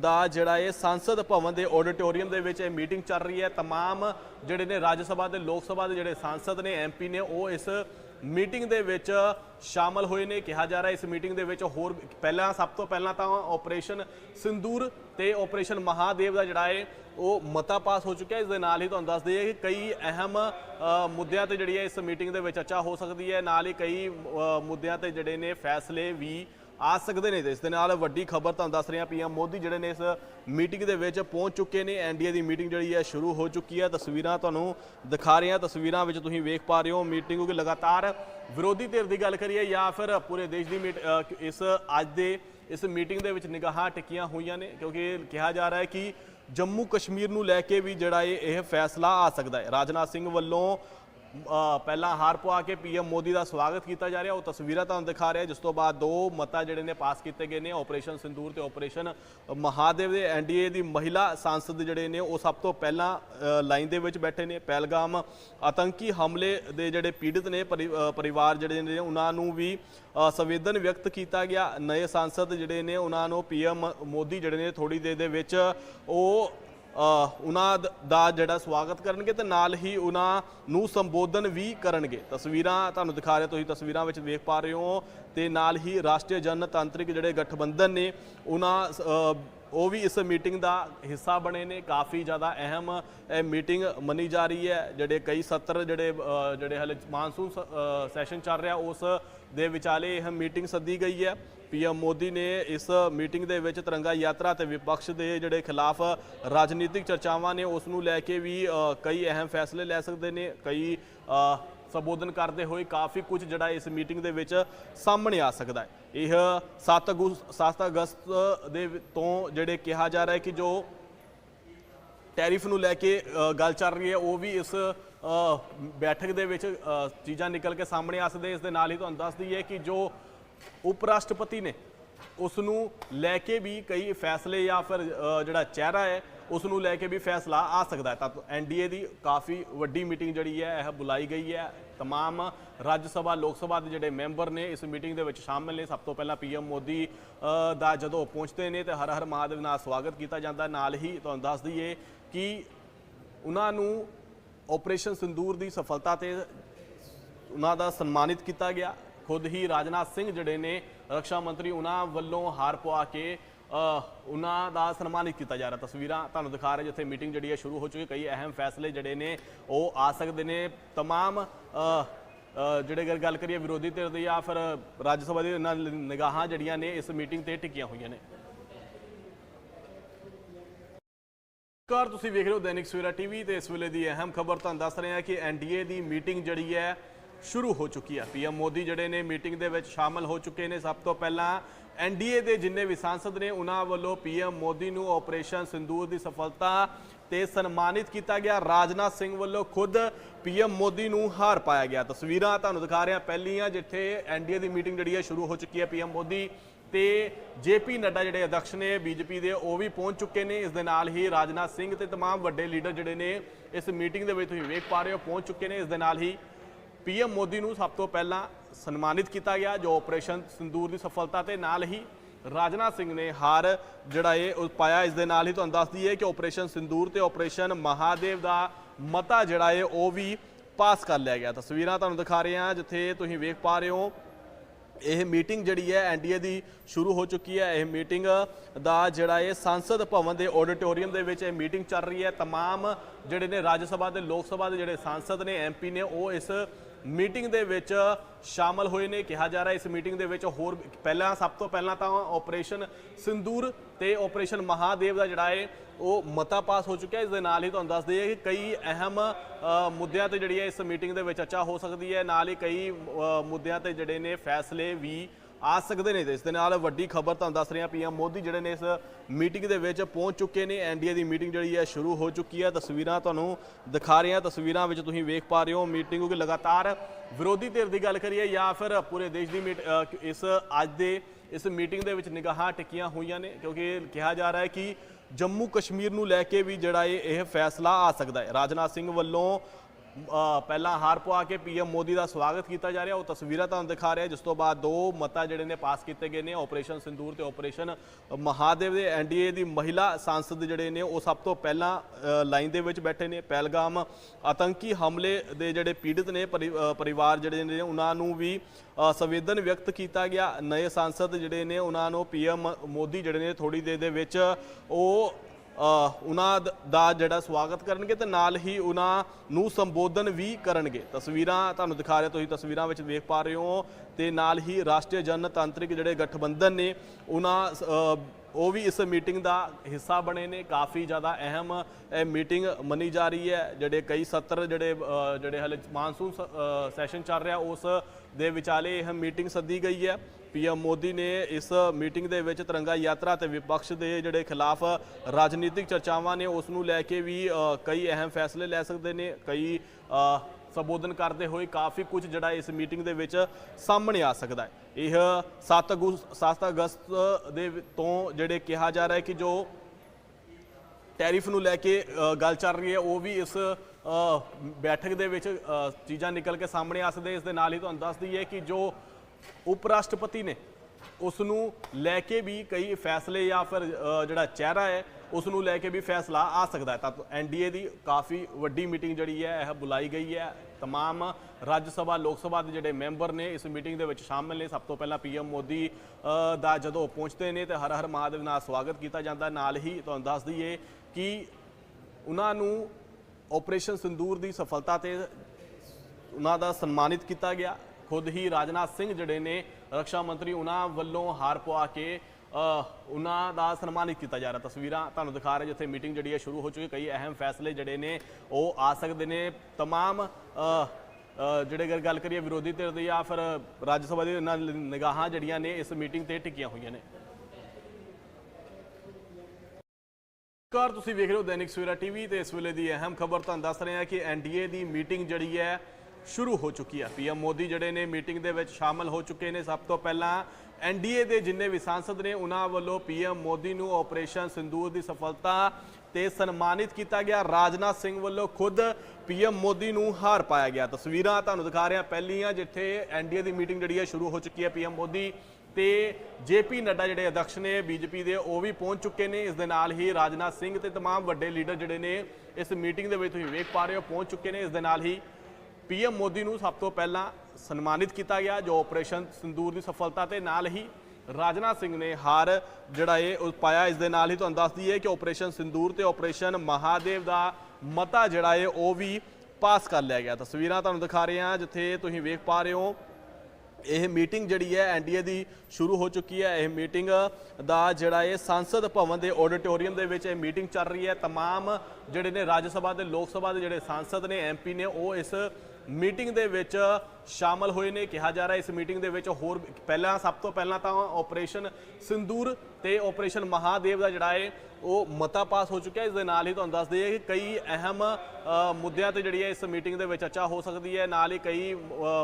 ਦਾ ਜਿਹੜਾ ਇਹ ਸੰਸਦ ਭਵਨ ਦੇ ਆਡੀਟੋਰੀਅਮ ਦੇ ਵਿੱਚ ਇਹ ਮੀਟਿੰਗ ਚੱਲ ਰਹੀ ਹੈ तमाम ਜਿਹੜੇ ਨੇ ਰਾਜ ਸਭਾ ਤੇ ਲੋਕ ਸਭਾ ਦੇ ਜਿਹੜੇ ਸਾਂਸਦ ਨੇ ਐਮਪੀ ਨੇ ਉਹ ਇਸ ਮੀਟਿੰਗ ਦੇ ਵਿੱਚ ਸ਼ਾਮਲ ਹੋਏ ਨੇ, ਕਿਹਾ ਜਾ ਰਿਹਾ ਇਸ ਮੀਟਿੰਗ ਦੇ ਵਿੱਚ ਹੋਰ ਪਹਿਲਾਂ, ਸਭ ਤੋਂ ਪਹਿਲਾਂ ਤਾਂ ਆਪਰੇਸ਼ਨ ਸਿੰਦੂਰ ਤੇ ਆਪਰੇਸ਼ਨ ਮਹਾਦੇਵ ਦਾ ਜਿਹੜਾ ਹੈ, ਉਹ ਮਤਾ ਪਾਸ ਹੋ ਚੁੱਕਿਆ। ਇਸ ਦੇ ਨਾਲ ਹੀ ਤੁਹਾਨੂੰ ਦੱਸ ਦਈਏ ਕਿ ਕਈ ਅਹਿਮ ਮੁੱਦਿਆਂ ਤੇ ਜਿਹੜੀ ਹੈ ਇਸ ਮੀਟਿੰਗ ਦੇ ਵਿੱਚ ਚਰਚਾ ਹੋ ਸਕਦੀ ਹੈ। ਨਾਲ ਹੀ ਕਈ ਮੁੱਦਿਆਂ ਤੇ ਜਿਹੜੇ ਨੇ ਫੈਸਲੇ ਵੀ ਆ ਸਕਦੇ ਨੇ ਤੇ ਇਸ ਦੇ ਨਾਲ ਵੱਡੀ ਖਬਰ ਤੁਹਾਨੂੰ ਦੱਸ ਰਹੇ ਹਾਂ ਪੀਐਮ ਮੋਦੀ ਜਿਹੜੇ ਨੇ ਇਸ ਮੀਟਿੰਗ ਦੇ ਵਿੱਚ ਪਹੁੰਚ ਚੁੱਕੇ ਨੇ। ਐਨਡੀਏ ਦੀ ਮੀਟਿੰਗ ਜਿਹੜੀ ਹੈ ਸ਼ੁਰੂ ਹੋ ਚੁੱਕੀ ਹੈ। ਤਸਵੀਰਾਂ ਤੁਹਾਨੂੰ ਦਿਖਾ ਰਹੇ ਹਾਂ ਤਸਵੀਰਾਂ ਵਿੱਚ ਤੁਸੀਂ ਵੇਖ ਪਾ ਰਹੇ ਹੋ ਮੀਟਿੰਗ ਕਿਉਂਕਿ ਲਗਾਤਾਰ ਵਿਰੋਧੀ ਧਿਰ ਦੀ ਗੱਲ ਕਰੀਏ ਜਾਂ ਫਿਰ ਪੂਰੇ ਦੇਸ਼ ਦੀ ਮੀਟ ਇਸ ਅੱਜ ਦੇ ਇਸ ਮੀਟਿੰਗ ਦੇ ਵਿੱਚ ਨਿਗਾਹਾਂ ਟਿਕੀਆਂ ਹੋਈਆਂ ਨੇ। ਕਿਉਂਕਿ ਕਿਹਾ ਜਾ ਰਿਹਾ ਹੈ ਕਿ ਜੰਮੂ ਕਸ਼ਮੀਰ ਨੂੰ ਲੈ ਕੇ ਵੀ ਜਿਹੜਾ ਇਹ ਇਹ ਫੈਸਲਾ ਆ ਸਕਦਾ ਹੈ। ਰਾਜਨਾਥ ਸਿੰਘ ਵੱਲੋਂ ਪਹਿਲਾਂ ਹਾਰ ਪਵਾ ਕੇ ਪੀਐਮ ਮੋਦੀ ਦਾ ਸਵਾਗਤ ਕੀਤਾ ਜਾ ਰਿਹਾ। ਉਹ ਤਸਵੀਰਾਂ ਤੁਹਾਨੂੰ ਦਿਖਾ ਰਿਹਾ। ਜਿਸ ਤੋਂ ਬਾਅਦ ਦੋ ਮਤਾ ਜਿਹੜੇ ਨੇ ਪਾਸ ਕੀਤੇ ਗਏ ਨੇ ਆਪਰੇਸ਼ਨ ਸਿੰਦੂਰ ਤੇ ਆਪਰੇਸ਼ਨ ਮਹਾਦੇਵ ਦੇ ਐਨਡੀਏ ਦੀ ਮਹਿਲਾ ਸਾਂਸਦ ਜਿਹੜੇ ਨੇ, ਉਹ ਸਭ ਤੋਂ ਪਹਿਲਾਂ ਲਾਈਨ ਦੇ ਵਿੱਚ ਬੈਠੇ ਨੇ। ਪਹਿਲਗਾਮ ਆਤੰਕੀ ਹਮਲੇ ਦੇ ਜਿਹੜੇ ਪੀੜਤ ਨੇ, ਪਰਿ- ਪਰਿਵਾਰ ਜਿਹੜੇ ਨੇ, ਉਹਨਾਂ ਨੂੰ ਵੀ ਸੰਵੇਦਨ ਵਿਅਕਤ ਕੀਤਾ ਗਿਆ। ਨਵੇਂ ਸਾਂਸਦ ਜਿਹੜੇ ਨੇ, ਉਹਨਾਂ ਨੂੰ ਪੀਐਮ ਮੋਦੀ ਜਿਹੜੇ ਨੇ ਥੋੜੀ ਦੇਰ ਦੇ ਵਿੱਚ ਉਹ ਉਹਨਾਂ ਦ- ਦਾ ਜਿਹੜਾ ਸਵਾਗਤ ਕਰਨਗੇ ਤੇ ਨਾਲ ਹੀ ਉਹਨਾਂ ਨੂੰ ਸੰਬੋਧਨ ਵੀ ਕਰਨਗੇ। ਤਸਵੀਰਾਂ ਤੁਹਾਨੂੰ ਦਿਖਾ ਰਿਹਾ, ਤੁਸੀਂ ਤਸਵੀਰਾਂ ਵਿੱਚ ਵੇਖ ਪਾ ਰਹੇ ਹੋ ਤੇ ਨਾਲ ਹੀ ਰਾਸ਼ਟਰੀ ਜਨਤਾਂਤਰਿਕ ਜਿਹੜੇ ਗਠਬੰਧਨ ਨੇ, ਉਹਨਾਂ ਉਹ ਵੀ ਇਸ ਮੀਟਿੰਗ ਦਾ ਹਿੱਸਾ ਬਣੇ ਨੇ। ਕਾਫੀ ਜ਼ਿਆਦਾ ਅਹਿਮ ਇਹ ਮੀਟਿੰਗ ਮੰਨੀ ਜਾ ਰਹੀ ਹੈ। ਜਿਹੜੇ ਕਈ ਸੱਤਰ ਜਿਹੜੇ ਜਿਹੜੇ ਹਲੇ ਮਾਨਸੂਨ ਸ- ਸੈਸ਼ਨ ਚੱਲ ਰਿਹਾ, ਉਸ ਦੇ ਵਿਚਾਲੇ ਇਹ ਮੀਟਿੰਗ ਸੱਦੀ ਗਈ ਹੈ। ਪੀਐਮ ਮੋਦੀ ਨੇ ਇਸ ਮੀਟਿੰਗ ਦੇ ਵਿੱਚ ਤਿਰੰਗਾ ਯਾਤਰਾ ਤੇ ਵਿਪਕਸ਼ ਦੇ ਜਿਹੜੇ ਖਿਲਾਫ ਰਾਜਨੀਤਿਕ ਚਰਚਾਵਾਂ ਨੇ, ਉਸ ਨੂੰ ਲੈ ਕੇ ਵੀ ਕਈ ਅਹਿਮ ਫੈਸਲੇ ਲੈ ਸਕਦੇ ਨੇ, ਕਈ ਸੰਬੋਧਨ ਕਰਦੇ ਹੋਏ ਕਾਫੀ ਕੁਝ ਜਿਹੜਾ ਇਸ ਮੀਟਿੰਗ ਦੇ ਵਿੱਚ ਸਾਹਮਣੇ ਆ ਸਕਦਾ ਹੈ। ਇਹ 7 ਅਗਸਤ 7 ਅਗਸਤ ਦੇ ਤੋਂ ਜਿਹੜੇ ਕਿਹਾ ਜਾ ਰਿਹਾ ਹੈ ਕਿ ਜੋ ਟੈਰਿਫ ਨੂੰ ਲੈ ਕੇ ਗੱਲ ਚੱਲ ਰਹੀ ਹੈ, ਉਹ ਵੀ ਇਸ ਬੈਠਕ ਦੇ ਵਿੱਚ ਚੀਜ਼ਾਂ ਨਿਕਲ ਕੇ ਸਾਹਮਣੇ ਆ ਸਕਦੇ ਇਸ ਦੇ ਨਾਲ ਹੀ ਤੁਹਾਨੂੰ ਦੱਸ ਦਈਏ ਕਿ ਜੋ ਉਪ ਰਾਸ਼ਟਰਪਤੀ ਨੇ ਉਸ ਨੂੰ ਲੈ ਕੇ ਵੀ ਕਈ ਫੈਸਲੇ ਜਾਂ ਫਿਰ ਅ, ਜਿਹੜਾ ਚਿਹਰਾ ਹੈ ਉਸ ਨੂੰ ਲੈ ਕੇ ਵੀ ਫੈਸਲਾ ਆ ਸਕਦਾ ਹੈ ਤਾਂ ਐਨਡੀਏ ਦੀ ਕਾਫੀ ਵੱਡੀ ਮੀਟਿੰਗ ਜਿਹੜੀ ਹੈ ਇਹ ਬੁਲਾਈ ਗਈ ਹੈ तमाम ਰਾਜ ਸਭਾ ਲੋਕ ਸਭਾ ਦੇ ਜਿਹੜੇ ਮੈਂਬਰ ਨੇ ਇਸ ਮੀਟਿੰਗ ਦੇ ਵਿੱਚ ਸ਼ਾਮਲ ਨੇ ਸਭ ਤੋਂ ਪਹਿਲਾਂ ਪੀਐਮ ਮੋਦੀ ਅ, ਦਾ ਜਦੋਂ ਪਹੁੰਚਦੇ ਨੇ ਤੇ ਹਰ ਹਰ ਮਹਾਦੇਵ ਨਾਲ ਸਵਾਗਤ ਕੀਤਾ ਜਾਂਦਾ ਨਾਲ ਹੀ ਤੁਹਾਨੂੰ ਦੱਸ ਦਈਏ ਕਿ ਉਹਨਾਂ ਨੂੰ ਆਪਰੇਸ਼ਨ ਸਿੰਦੂਰ ਦੀ ਸਫਲਤਾ ਤੇ ਉਹਨਾਂ ਦਾ ਸਨਮਾਨਿਤ ਕੀਤਾ ਗਿਆ ਖੁਦ ਹੀ ਰਾਜਨਾਥ ਸਿੰਘ ਜਿਹੜੇ ਨੇ ਰੱਖਿਆ ਮੰਤਰੀ ਉਹਨਾਂ ਵੱਲੋਂ ਹਾਰ ਪਵਾ ਕੇ ਅ, ਉਹਨਾਂ ਦਾ ਸਨਮਾਨਿਤ ਕੀਤਾ ਜਾ ਰਿਹਾ ਤਸਵੀਰਾਂ ਤੁਹਾਨੂੰ ਦਿਖਾ ਰਹੇ ਜਿੱਥੇ ਮੀਟਿੰਗ ਜਿਹੜੀ ਹੈ ਸ਼ੁਰੂ ਹੋ ਚੁੱਕੀ ਕਈ ਅਹਿਮ ਫੈਸਲੇ ਜਿਹੜੇ ਨੇ ਉਹ ਆ ਸਕਦੇ ਨੇ तमाम ਅ, ਅ, ਜਿਹੜੇ ਅਗਰ ਗੱਲ ਕਰੀਏ ਵਿਰੋਧੀ ਧਿਰ ਦੀ ਜਾਂ ਫਿਰ ਰਾਜ ਸਭਾ ਦੀ ਇਹਨਾਂ ਨਿਗਾਹਾਂ ਜਿਹੜੀਆਂ ਨੇ ਇਸ ਮੀਟਿੰਗ ਤੇ ਟਿਕੀਆਂ ਹੋਈਆਂ ਨੇ ਨਮਸਕਾਰ ਤੁਸੀਂ ਵੇਖ ਰਹੇ ਹੋ ਦੈਨਿਕ ਸਵੇਰਾ ਟੀਵੀ ਤੇ ਇਸ ਵੇਲੇ ਦੀ ਅਹਿਮ ਖਬਰ ਤੁਹਾਨੂੰ ਦੱਸ ਰਹੇ ਹਾਂ ਕਿ ਐਨਡੀਏ ਦੀ ਮੀਟਿੰਗ ਜਿਹੜੀ ਹੈ ਸ਼ੁਰੂ ਹੋ ਚੁੱਕੀ ਹੈ ਪੀਐਮ ਮੋਦੀ ਜਿਹੜੇ ਨੇ ਮੀਟਿੰਗ ਦੇ ਵਿੱਚ ਸ਼ਾਮਲ ਹੋ ਚੁੱਕੇ ਨੇ ਸਭ ਤੋਂ ਪਹਿਲਾਂ ਐਨਡੀਏ ਦੇ ਜਿੰਨੇ ਵੀ ਸਾਂਸਦ ਨੇ ਉਹਨਾਂ ਵੱਲੋਂ ਪੀਐਮ ਮੋਦੀ ਨੂੰ ਆਪਰੇਸ਼ਨ ਸਿੰਦੂਰ ਦੀ ਸਫਲਤਾ ਤੇ ਸਨਮਾਨਿਤ ਕੀਤਾ ਗਿਆ ਰਾਜਨਾਥ ਸਿੰਘ ਵੱਲੋਂ ਖੁਦ ਪੀਐਮ ਮੋਦੀ ਨੂੰ ਹਾਰ ਪਾਇਆ ਗਿਆ ਤਸਵੀਰਾਂ ਤੁਹਾਨੂੰ ਦਿਖਾ ਰਿਹਾ ਪਹਿਲੀਆਂ ਜਿੱਥੇ ਐਨਡੀਏ ਦੀ ਮੀਟਿੰਗ ਜਿਹੜੀ ਹੈ ਸ਼ੁਰੂ ਹੋ ਚੁੱਕੀ ਹੈ ਪੀਐਮ ਮੋਦੀ ਤੇ ਜੇਪੀ ਨੱਡਾ ਜਿਹੜੇ ਅਧਿਕਸ਼ ਨੇ ਬੀਜੇਪੀ ਦੇ ਉਹ ਵੀ ਪਹੁੰਚ ਚੁੱਕੇ ਨੇ ਇਸ ਦੇ ਨਾਲ ਹੀ ਰਾਜਨਾਥ ਸਿੰਘ ਤੇ तमाम ਵੱਡੇ ਲੀਡਰ ਜਿਹੜੇ ਨੇ ਇਸ ਮੀਟਿੰਗ ਦੇ ਵਿੱਚ ਤੁਸੀਂ ਵੇਖ ਪਾ ਰਹੇ ਹੋ ਪਹੁੰਚ ਚੁੱਕੇ ਨੇ ਇਸ ਦੇ ਨਾਲ ਹੀ ਪੀਐਮ ਮੋਦੀ ਨੂੰ ਸਭ ਤੋਂ ਪਹਿਲਾਂ ਸਨਮਾਨਿਤ ਕੀਤਾ ਗਿਆ ਜੋ ਆਪਰੇਸ਼ਨ ਸਿੰਦੂਰ ਦੀ ਸਫਲਤਾ ਤੇ ਨਾਲ ਹੀ ਰਾਜਨਾਥ ਸਿੰਘ ਨੇ ਹਾਰ ਜਿਹੜਾ ਇਹ ਉਹ ਪਾਇਆ ਇਸ ਦੇ ਨਾਲ ਹੀ ਤੁਹਾਨੂੰ ਦੱਸ ਦਈਏ ਕਿ ਆਪਰੇਸ਼ਨ ਸਿੰਦੂਰ ਤੇ ਆਪਰੇਸ਼ਨ ਮਹਾਦੇਵ ਦਾ ਮਤਾ ਜਿਹੜਾ ਹੈ ਉਹ ਵੀ ਪਾਸ ਕਰ ਲਿਆ ਗਿਆ ਤਸਵੀਰਾਂ ਤੁਹਾਨੂੰ ਦਿਖਾ ਰਹੇ ਹਾਂ ਜਿੱਥੇ ਤੁਸੀਂ ਵੇਖ ਪਾ ਰਹੇ ਹੋ ਇਹ ਮੀਟਿੰਗ ਜਿਹੜੀ ਹੈ ਐਨਡੀਏ ਦੀ ਸ਼ੁਰੂ ਹੋ ਚੁੱਕੀ ਹੈ ਇਹ ਮੀਟਿੰਗ ਦਾ ਜਿਹੜਾ ਇਹ ਸੰਸਦ ਭਵਨ ਦੇ ਆਡੀਟੋਰੀਅਮ ਦੇ ਵਿੱਚ ਇਹ ਮੀਟਿੰਗ ਚੱਲ ਰਹੀ ਹੈ तमाम ਜਿਹੜੇ ਨੇ ਰਾਜ ਸਭਾ ਤੇ ਲੋਕ ਸਭਾ ਦੇ ਜਿਹੜੇ ਸਾਂਸਦ ਨੇ ਐਮਪੀ ਨੇ ਉਹ ਇਸ ਮੀਟਿੰਗ ਦੇ ਵਿੱਚ ਸ਼ਾਮਲ ਹੋਏ ਨੇ, ਕਿਹਾ ਜਾ ਰਿਹਾ ਇਸ ਮੀਟਿੰਗ ਦੇ ਵਿੱਚ ਹੋਰ ਪਹਿਲਾਂ, ਸਭ ਤੋਂ ਪਹਿਲਾਂ ਤਾਂ ਆਪਰੇਸ਼ਨ ਸਿੰਦੂਰ ਤੇ ਆਪਰੇਸ਼ਨ ਮਹਾਦੇਵ ਦਾ ਜਿਹੜਾ ਹੈ, ਉਹ ਮਤਾ ਪਾਸ ਹੋ ਚੁੱਕਿਆ। ਇਸ ਦੇ ਨਾਲ ਹੀ ਤੁਹਾਨੂੰ ਦੱਸ ਦਈਏ ਕਿ ਕਈ ਅਹਿਮ ਮੁੱਦਿਆਂ ਤੇ ਜਿਹੜੀ ਹੈ ਇਸ ਮੀਟਿੰਗ ਦੇ ਵਿੱਚ ਚਰਚਾ ਹੋ ਸਕਦੀ ਹੈ। ਨਾਲ ਹੀ ਕਈ ਮੁੱਦਿਆਂ ਤੇ ਜਿਹੜੇ ਨੇ ਫੈਸਲੇ ਵੀ ਆ ਸਕਦੇ ਨੇ ਤੇ ਇਸ ਦੇ ਨਾਲ ਵੱਡੀ ਖਬਰ ਤੁਹਾਨੂੰ ਦੱਸ ਰਹੇ ਹਾਂ ਪੀਐਮ ਮੋਦੀ ਜਿਹੜੇ ਨੇ ਇਸ ਮੀਟਿੰਗ ਦੇ ਵਿੱਚ ਪਹੁੰਚ ਚੁੱਕੇ ਨੇ। ਐਨਡੀਏ ਦੀ ਮੀਟਿੰਗ ਜਿਹੜੀ ਹੈ ਸ਼ੁਰੂ ਹੋ ਚੁੱਕੀ ਹੈ। ਤਸਵੀਰਾਂ ਤੁਹਾਨੂੰ ਦਿਖਾ ਰਹੇ ਹਾਂ। ਤਸਵੀਰਾਂ ਵਿੱਚ ਤੁਸੀਂ ਵੇਖ ਪਾ ਰਹੇ ਹੋ ਮੀਟਿੰਗ ਕਿਉਂਕਿ ਲਗਾਤਾਰ ਵਿਰੋਧੀ ਧਿਰ ਦੀ ਗੱਲ ਕਰੀਏ ਜਾਂ ਫਿਰ ਪੂਰੇ ਦੇਸ਼ ਦੀ ਮੀਟ- ਇਸ ਅੱਜ ਦੇ ਇਸ ਮੀਟਿੰਗ ਦੇ ਵਿੱਚ ਨਿਗਾਹਾਂ ਟਿਕੀਆਂ ਹੋਈਆਂ ਨੇ ਕਿਉਂਕਿ ਕਿਹਾ ਜਾ ਰਿਹਾ ਹੈ ਕਿ ਜੰਮੂ ਕਸ਼ਮੀਰ ਨੂੰ ਲੈ ਕੇ ਵੀ ਜਿਹੜਾ ਇਹ ਇਹ ਫੈਸਲਾ ਆ ਸਕਦਾ ਹੈ। ਰਾਜਨਾਥ ਸਿੰਘ ਵੱਲੋਂ ਪਹਿਲਾਂ ਹਾਰ ਪਵਾ ਕੇ ਪੀਐਮ ਮੋਦੀ ਦਾ ਸਵਾਗਤ ਕੀਤਾ ਜਾ ਰਿਹਾ। ਉਹ ਤਸਵੀਰਾਂ ਤੁਹਾਨੂੰ ਦਿਖਾ ਰਿਹਾ। ਜਿਸ ਤੋਂ ਬਾਅਦ ਦੋ ਮਤਾ ਜਿਹੜੇ ਨੇ ਪਾਸ ਕੀਤੇ ਗਏ ਨੇ ਆਪਰੇਸ਼ਨ ਸਿੰਦੂਰ ਤੇ ਆਪਰੇਸ਼ਨ ਮਹਾਦੇਵ ਦੇ ਐਨਡੀਏ ਦੀ ਮਹਿਲਾ ਸੰਸਦ ਜਿਹੜੇ ਨੇ, ਉਹ ਸਭ ਤੋਂ ਪਹਿਲਾਂ ਲਾਈਨ ਦੇ ਵਿੱਚ ਬੈਠੇ ਨੇ। ਪਹਿਲਗਾਮ ਆਤੰਕੀ ਹਮਲੇ ਦੇ ਜਿਹੜੇ ਪੀੜਤ ਨੇ, ਪਰਿ- ਪਰਿਵਾਰ ਜਿਹੜੇ ਨੇ, ਉਹਨਾਂ ਨੂੰ ਵੀ ਸੰਵੇਦਨ ਵਿਅਕਤ ਕੀਤਾ ਗਿਆ। ਨਏ ਸੰਸਦ ਜਿਹੜੇ ਨੇ, ਉਹਨਾਂ ਨੂੰ ਪੀਐਮ ਮੋਦੀ ਜਿਹੜੇ ਨੇ ਥੋੜੀ ਦੇਰ ਦੇ ਵਿੱਚ ਉਹ ਉਹਨਾਂ ਦ- ਦਾ ਜਿਹੜਾ ਸਵਾਗਤ ਕਰਨਗੇ ਤੇ ਨਾਲ ਹੀ ਉਹਨਾਂ ਨੂੰ ਸੰਬੋਧਨ ਵੀ ਕਰਨਗੇ। ਤਸਵੀਰਾਂ ਤੁਹਾਨੂੰ ਦਿਖਾ ਰਿਹਾ, ਤੁਸੀਂ ਤਸਵੀਰਾਂ ਵਿੱਚ ਵੇਖ ਪਾ ਰਹੇ ਹੋ ਤੇ ਨਾਲ ਹੀ ਰਾਸ਼ਟਰੀ ਜਨਤਾਂਤਰਿਕ ਜਿਹੜੇ ਗਠਬੰਧਨ ਨੇ, ਉਹਨਾਂ ਸ- ਉਹ ਵੀ ਇਸ ਮੀਟਿੰਗ ਦਾ ਹਿੱਸਾ ਬਣੇ ਨੇ। ਕਾਫੀ ਜ਼ਿਆਦਾ ਅਹਿਮ ਇਹ ਮੀਟਿੰਗ ਮੰਨੀ ਜਾ ਰਹੀ ਹੈ, ਜਿਹੜੇ ਕਈ ਸੱਤਰ ਜਿਹੜੇ ਜਿਹੜੇ ਹਲੇ ਮਾਨਸੂਨ ਸ- ਸੈਸ਼ਨ ਚੱਲ ਰਿਹਾ, ਉਸ ਦੇ ਵਿਚਾਲੇ ਇਹ ਮੀਟਿੰਗ ਸੱਦੀ ਗਈ ਹੈ। ਪੀਐਮ ਮੋਦੀ ਨੇ ਇਸ ਮੀਟਿੰਗ ਦੇ ਵਿੱਚ ਤਿਰੰਗਾ ਯਾਤਰਾ ਤੇ ਵਿਪਕਸ਼ ਦੇ ਜਿਹੜੇ ਖਿਲਾਫ ਰਾਜਨੀਤਿਕ ਚਰਚਾਵਾਂ ਨੇ, ਉਸ ਨੂੰ ਲੈ ਕੇ ਵੀ ਕਈ ਅਹਿਮ ਫੈਸਲੇ ਲੈ ਸਕਦੇ ਨੇ, ਕਈ ਸੰਬੋਧਨ ਕਰਦੇ ਹੋਏ ਕਾਫੀ ਕੁਝ ਜਿਹੜਾ ਇਸ ਮੀਟਿੰਗ ਦੇ ਵਿੱਚ ਸਾਹਮਣੇ ਆ ਸਕਦਾ ਹੈ। ਇਹ 7 ਅਗਸਤ 7 ਅਗਸਤ ਦੇ ਤੋਂ ਜਿਹੜੇ ਕਿਹਾ ਜਾ ਰਿਹਾ ਹੈ ਕਿ ਜੋ ਟੈਰਿਫ ਨੂੰ ਲੈ ਕੇ ਗੱਲ ਚੱਲ ਰਹੀ ਹੈ, ਉਹ ਵੀ ਇਸ ਬੈਠਕ ਦੇ ਵਿੱਚ ਚੀਜ਼ਾਂ ਨਿਕਲ ਕੇ ਸਾਹਮਣੇ ਆ ਸਕਦੇ ਇਸ ਦੇ ਨਾਲ ਹੀ ਤੁਹਾਨੂੰ ਦੱਸ ਦਈਏ ਕਿ ਜੋ ਉਪ ਰਾਸ਼ਟਰਪਤੀ ਨੇ ਉਸ ਨੂੰ ਲੈ ਕੇ ਵੀ ਕਈ ਫੈਸਲੇ ਜਾਂ ਫਿਰ ਅ, ਜਿਹੜਾ ਚਿਹਰਾ ਹੈ ਉਸ ਨੂੰ ਲੈ ਕੇ ਵੀ ਫੈਸਲਾ ਆ ਸਕਦਾ ਹੈ ਤਾਂ ਐਨਡੀਏ ਦੀ ਕਾਫੀ ਵੱਡੀ ਮੀਟਿੰਗ ਜਿਹੜੀ ਹੈ ਇਹ ਬੁਲਾਈ ਗਈ ਹੈ तमाम ਰਾਜ ਸਭਾ ਲੋਕ ਸਭਾ ਦੇ ਜਿਹੜੇ ਮੈਂਬਰ ਨੇ ਇਸ ਮੀਟਿੰਗ ਦੇ ਵਿੱਚ ਸ਼ਾਮਲ ਨੇ ਸਭ ਤੋਂ ਪਹਿਲਾਂ ਪੀਐਮ ਮੋਦੀ ਅ, ਦਾ ਜਦੋਂ ਪਹੁੰਚਦੇ ਨੇ ਤੇ ਹਰ ਹਰ ਮਹਾਦੇਵ ਨਾਲ ਸਵਾਗਤ ਕੀਤਾ ਜਾਂਦਾ ਨਾਲ ਹੀ ਤੁਹਾਨੂੰ ਦੱਸ ਦਈਏ ਕਿ ਉਹਨਾਂ ਨੂੰ ਆਪਰੇਸ਼ਨ ਸਿੰਦੂਰ ਦੀ ਸਫਲਤਾ ਤੇ ਉਹਨਾਂ ਦਾ ਸਨਮਾਨਿਤ ਕੀਤਾ ਗਿਆ ਖੁਦ ਹੀ ਰਾਜਨਾਥ ਸਿੰਘ ਜਿਹੜੇ ਨੇ ਰੱਖਿਆ ਮੰਤਰੀ ਉਹਨਾਂ ਵੱਲੋਂ ਹਾਰ ਪਵਾ ਕੇ ਅ, ਉਹਨਾਂ ਦਾ ਸਨਮਾਨਿਤ ਕੀਤਾ ਜਾ ਰਿਹਾ ਤਸਵੀਰਾਂ ਤੁਹਾਨੂੰ ਦਿਖਾ ਰਹੇ ਜਿੱਥੇ ਮੀਟਿੰਗ ਜਿਹੜੀ ਹੈ ਸ਼ੁਰੂ ਹੋ ਚੁੱਕੀ ਕਈ ਅਹਿਮ ਫੈਸਲੇ ਜਿਹੜੇ ਨੇ ਉਹ ਆ ਸਕਦੇ ਨੇ तमाम ਅ, ਅ, ਜਿਹੜੇ ਅਗਰ ਗੱਲ ਕਰੀਏ ਵਿਰੋਧੀ ਧਿਰ ਦੀ ਜਾਂ ਫਿਰ ਰਾਜ ਸਭਾ ਦੀ ਇਹਨਾਂ ਨਿਗਾਹਾਂ ਜਿਹੜੀਆਂ ਨੇ ਇਸ ਮੀਟਿੰਗ ਤੇ ਟਿਕੀਆਂ ਹੋਈਆਂ ਨੇ ਨਮਸਕਾਰ ਤੁਸੀਂ ਵੇਖ ਰਹੇ ਹੋ ਦੈਨਿਕ ਸਵੇਰਾ ਟੀਵੀ ਤੇ ਇਸ ਵੇਲੇ ਦੀ ਅਹਿਮ ਖਬਰ ਤੁਹਾਨੂੰ ਦੱਸ ਰਹੇ ਹਾਂ ਕਿ ਐਨਡੀਏ ਦੀ ਮੀਟਿੰਗ ਜਿਹੜੀ ਹੈ ਸ਼ੁਰੂ ਹੋ ਚੁੱਕੀ ਹੈ ਪੀਐਮ ਮੋਦੀ ਜਿਹੜੇ ਨੇ ਮੀਟਿੰਗ ਦੇ ਵਿੱਚ ਸ਼ਾਮਲ ਹੋ ਚੁੱਕੇ ਨੇ ਸਭ ਤੋਂ ਪਹਿਲਾਂ ਐਨਡੀਏ ਦੇ ਜਿੰਨੇ ਵੀ ਸਾਂਸਦ ਨੇ ਉਹਨਾਂ ਵੱਲੋਂ ਪੀਐਮ ਮੋਦੀ ਨੂੰ ਆਪਰੇਸ਼ਨ ਸਿੰਦੂਰ ਦੀ ਸਫਲਤਾ ਤੇ ਸਨਮਾਨਿਤ ਕੀਤਾ ਗਿਆ ਰਾਜਨਾਥ ਸਿੰਘ ਵੱਲੋਂ ਖੁਦ ਪੀਐਮ ਮੋਦੀ ਨੂੰ ਹਾਰ ਪਾਇਆ ਗਿਆ ਤਸਵੀਰਾਂ ਤੁਹਾਨੂੰ ਦਿਖਾ ਰਿਹਾ ਪਹਿਲੀਆਂ ਜਿੱਥੇ ਐਨਡੀਏ ਦੀ ਮੀਟਿੰਗ ਜਿਹੜੀ ਹੈ ਸ਼ੁਰੂ ਹੋ ਚੁੱਕੀ ਹੈ ਪੀਐਮ ਮੋਦੀ ਤੇ ਜੇਪੀ ਨੱਡਾ ਜਿਹੜੇ ਅਧਿਕਸ਼ ਨੇ ਬੀਜੇਪੀ ਦੇ ਉਹ ਵੀ ਪਹੁੰਚ ਚੁੱਕੇ ਨੇ ਇਸ ਦੇ ਨਾਲ ਹੀ ਰਾਜਨਾਥ ਸਿੰਘ ਤੇ तमाम ਵੱਡੇ ਲੀਡਰ ਜਿਹੜੇ ਨੇ ਇਸ ਮੀਟਿੰਗ ਦੇ ਵਿੱਚ ਤੁਸੀਂ ਵੇਖ ਪਾ ਰਹੇ ਹੋ ਪਹੁੰਚ ਚੁੱਕੇ ਨੇ ਇਸ ਦੇ ਨਾਲ ਹੀ ਪੀਐਮ ਮੋਦੀ ਨੂੰ ਸਭ ਤੋਂ ਪਹਿਲਾਂ ਸਨਮਾਨਿਤ ਕੀਤਾ ਗਿਆ ਜੋ ਆਪਰੇਸ਼ਨ ਸਿੰਦੂਰ ਦੀ ਸਫਲਤਾ ਤੇ ਨਾਲ ਹੀ ਰਾਜਨਾਥ ਸਿੰਘ ਨੇ ਹਾਰ ਜਿਹੜਾ ਇਹ ਉਹ ਪਾਇਆ ਇਸ ਦੇ ਨਾਲ ਹੀ ਤੁਹਾਨੂੰ ਦੱਸ ਦਈਏ ਕਿ ਆਪਰੇਸ਼ਨ ਸਿੰਦੂਰ ਤੇ ਆਪਰੇਸ਼ਨ ਮਹਾਦੇਵ ਦਾ ਮਤਾ ਜਿਹੜਾ ਹੈ ਉਹ ਵੀ ਪਾਸ ਕਰ ਲਿਆ ਗਿਆ ਤਸਵੀਰਾਂ ਤੁਹਾਨੂੰ ਦਿਖਾ ਰਹੇ ਹਾਂ ਜਿੱਥੇ ਤੁਸੀਂ ਵੇਖ ਪਾ ਰਹੇ ਹੋ ਇਹ ਮੀਟਿੰਗ ਜਿਹੜੀ ਹੈ ਐਨਡੀਏ ਦੀ ਸ਼ੁਰੂ ਹੋ ਚੁੱਕੀ ਹੈ ਇਹ ਮੀਟਿੰਗ ਦਾ ਜਿਹੜਾ ਇਹ ਸੰਸਦ ਭਵਨ ਦੇ ਆਡੀਟੋਰੀਅਮ ਦੇ ਵਿੱਚ ਇਹ ਮੀਟਿੰਗ ਚੱਲ ਰਹੀ ਹੈ तमाम ਜਿਹੜੇ ਨੇ ਰਾਜ ਸਭਾ ਦੇ ਲੋਕ ਸਭਾ ਦੇ ਜਿਹੜੇ ਸੰਸਦ ਨੇ ਐਮਪੀ ਨੇ ਉਹ ਇਸ ਮੀਟਿੰਗ ਦੇ ਵਿੱਚ ਸ਼ਾਮਲ ਹੋਏ ਨੇ, ਕਿਹਾ ਜਾ ਰਿਹਾ ਇਸ ਮੀਟਿੰਗ ਦੇ ਵਿੱਚ ਹੋਰ ਪਹਿਲਾਂ, ਸਭ ਤੋਂ ਪਹਿਲਾਂ ਤਾਂ ਆਪਰੇਸ਼ਨ ਸਿੰਦੂਰ ਤੇ ਆਪਰੇਸ਼ਨ ਮਹਾਦੇਵ ਦਾ ਜਿਹੜਾ ਹੈ ਉਹ ਮਤਾ ਪਾਸ ਹੋ ਚੁੱਕਿਆ। ਇਸ ਦੇ ਨਾਲ ਹੀ ਤੁਹਾਨੂੰ ਦੱਸ ਦਈਏ ਕਿ ਕਈ ਅਹਿਮ ਮੁੱਦਿਆਂ ਤੇ ਜਿਹੜੀ ਹੈ ਇਸ ਮੀਟਿੰਗ ਦੇ ਵਿੱਚ ਚਰਚਾ ਹੋ ਸਕਦੀ ਹੈ। ਨਾਲ ਹੀ ਕਈ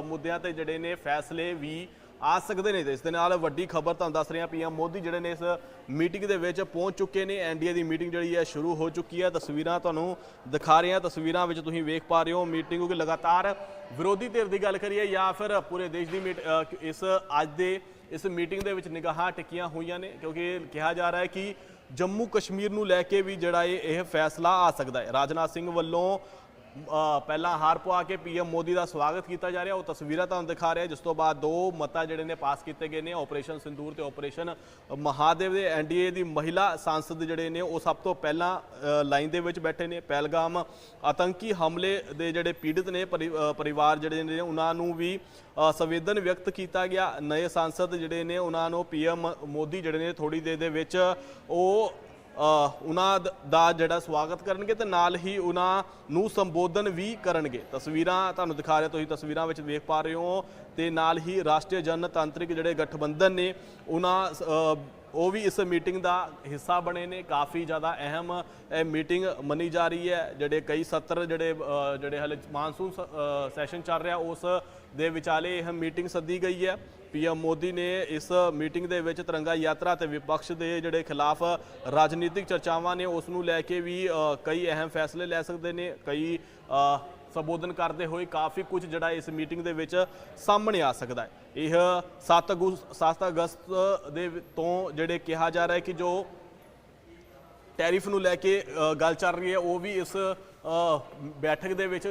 ਮੁੱਦਿਆਂ ਤੇ ਜਿਹੜੇ ਨੇ ਫੈਸਲੇ ਵੀ ਆ ਸਕਦੇ ਨੇ ਤੇ ਇਸ ਦੇ ਨਾਲ ਵੱਡੀ ਖਬਰ ਤੁਹਾਨੂੰ ਦੱਸ ਰਹੇ ਹਾਂ ਪੀਐਮ ਮੋਦੀ ਜਿਹੜੇ ਨੇ ਇਸ ਮੀਟਿੰਗ ਦੇ ਵਿੱਚ ਪਹੁੰਚ ਚੁੱਕੇ ਨੇ। ਐਨਡੀਏ ਦੀ ਮੀਟਿੰਗ ਜਿਹੜੀ ਹੈ ਸ਼ੁਰੂ ਹੋ ਚੁੱਕੀ ਹੈ। ਤਸਵੀਰਾਂ ਤੁਹਾਨੂੰ ਦਿਖਾ ਰਹੇ ਹਾਂ ਤਸਵੀਰਾਂ ਵਿੱਚ ਤੁਸੀਂ ਵੇਖ ਪਾ ਰਹੇ ਹੋ ਮੀਟਿੰਗ ਕਿਉਂਕਿ ਲਗਾਤਾਰ ਵਿਰੋਧੀ ਧਿਰ ਦੀ ਗੱਲ ਕਰੀਏ ਜਾਂ ਫਿਰ ਪੂਰੇ ਦੇਸ਼ ਦੀ ਮੀਟ ਇਸ ਅੱਜ ਦੇ ਇਸ ਮੀਟਿੰਗ ਦੇ ਵਿੱਚ ਨਿਗਾਹਾਂ ਟਿਕੀਆਂ ਹੋਈਆਂ ਨੇ। ਕਿਉਂਕਿ ਕਿਹਾ ਜਾ ਰਿਹਾ ਹੈ ਕਿ ਜੰਮੂ ਕਸ਼ਮੀਰ ਨੂੰ ਲੈ ਕੇ ਵੀ ਜਿਹੜਾ ਇਹ ਇਹ ਫੈਸਲਾ ਆ ਸਕਦਾ ਹੈ। ਰਾਜਨਾਥ ਸਿੰਘ ਵੱਲੋਂ ਪਹਿਲਾਂ ਹਾਰ ਪਵਾ ਕੇ ਪੀਐਮ ਮੋਦੀ ਦਾ ਸਵਾਗਤ ਕੀਤਾ ਜਾ ਰਿਹਾ। ਉਹ ਤਸਵੀਰਾਂ ਤੁਹਾਨੂੰ ਦਿਖਾ ਰਿਹਾ। ਜਿਸ ਤੋਂ ਬਾਅਦ ਦੋ ਮਤਾ ਜਿਹੜੇ ਨੇ ਪਾਸ ਕੀਤੇ ਗਏ ਨੇ। ਆਪਰੇਸ਼ਨ ਸਿੰਦੂਰ ਤੇ ਆਪਰੇਸ਼ਨ ਮਹਾਦੇਵ ਦੇ ਐਨਡੀਏ ਦੀ ਮਹਿਲਾ ਸੰਸਦ ਜਿਹੜੇ ਨੇ, ਉਹ ਸਭ ਤੋਂ ਪਹਿਲਾਂ ਲਾਈਨ ਦੇ ਵਿੱਚ ਬੈਠੇ ਨੇ। ਪਹਿਲਗਾਮ ਆਤੰਕੀ ਹਮਲੇ ਦੇ ਜਿਹੜੇ ਪੀੜਤ ਨੇ, ਪਰਿ- ਪਰਿਵਾਰ ਜਿਹੜੇ ਨੇ, ਉਹਨਾਂ ਨੂੰ ਵੀ ਸੰਵੇਦਨ ਵਿਅਕਤ ਕੀਤਾ ਗਿਆ। ਨਵੇਂ ਸੰਸਦ ਜਿਹੜੇ ਨੇ, ਉਹਨਾਂ ਨੂੰ ਪੀਐਮ ਮੋਦੀ ਜਿਹੜੇ ਨੇ ਥੋੜੀ ਦੇਰ ਦੇ ਵਿੱਚ ਉਹ ਉਹਨਾਂ ਦ- ਦਾ ਜਿਹੜਾ ਸਵਾਗਤ ਕਰਨਗੇ ਤੇ ਨਾਲ ਹੀ ਉਹਨਾਂ ਨੂੰ ਸੰਬੋਧਨ ਵੀ ਕਰਨਗੇ। ਤਸਵੀਰਾਂ ਤੁਹਾਨੂੰ ਦਿਖਾ ਰਿਹਾ, ਤੁਸੀਂ ਤਸਵੀਰਾਂ ਵਿੱਚ ਵੇਖ ਪਾ ਰਹੇ ਹੋ ਤੇ ਨਾਲ ਹੀ ਰਾਸ਼ਟਰੀ ਜਨਤਾਂਤਰਿਕ ਜਿਹੜੇ ਗਠਬੰਧਨ ਨੇ, ਉਹਨਾਂ ਉਹ ਵੀ ਇਸ ਮੀਟਿੰਗ ਦਾ ਹਿੱਸਾ ਬਣੇ ਨੇ। ਕਾਫੀ ਜ਼ਿਆਦਾ ਅਹਿਮ ਇਹ ਮੀਟਿੰਗ ਮੰਨੀ ਜਾ ਰਹੀ ਹੈ, ਜਿਹੜੇ ਕਈ ਸੱਤਰ ਜਿਹੜੇ ਜਿਹੜੇ ਹਲੇ ਮਾਨਸੂਨ ਸ- ਸੈਸ਼ਨ ਚੱਲ ਰਿਹਾ, ਉਸ ਦੇ ਵਿਚਾਲੇ ਇਹ ਮੀਟਿੰਗ ਸੱਦੀ ਗਈ ਹੈ। ਪੀਐਮ ਮੋਦੀ ਨੇ ਇਸ ਮੀਟਿੰਗ ਦੇ ਵਿੱਚ ਤਿਰੰਗਾ ਯਾਤਰਾ ਤੇ ਵਿਪਕਸ਼ ਦੇ ਜਿਹੜੇ ਖਿਲਾਫ ਰਾਜਨੀਤਿਕ ਚਰਚਾਵਾਂ ਨੇ, ਉਸ ਨੂੰ ਲੈ ਕੇ ਵੀ ਕਈ ਅਹਿਮ ਫੈਸਲੇ ਲੈ ਸਕਦੇ ਨੇ, ਕਈ ਸੰਬੋਧਨ ਕਰਦੇ ਹੋਏ ਕਾਫੀ ਕੁਝ ਜਿਹੜਾ ਇਸ ਮੀਟਿੰਗ ਦੇ ਵਿੱਚ ਸਾਹਮਣੇ ਆ ਸਕਦਾ ਹੈ। ਇਹ 7 ਅਗਸਤ 7 ਅਗਸਤ ਦੇ ਤੋਂ ਜਿਹੜੇ ਕਿਹਾ ਜਾ ਰਿਹਾ ਹੈ ਕਿ ਜੋ ਟੈਰਿਫ ਨੂੰ ਲੈ ਕੇ ਗੱਲ ਚੱਲ ਰਹੀ ਹੈ, ਉਹ ਵੀ ਇਸ ਬੈਠਕ ਦੇ ਵਿੱਚ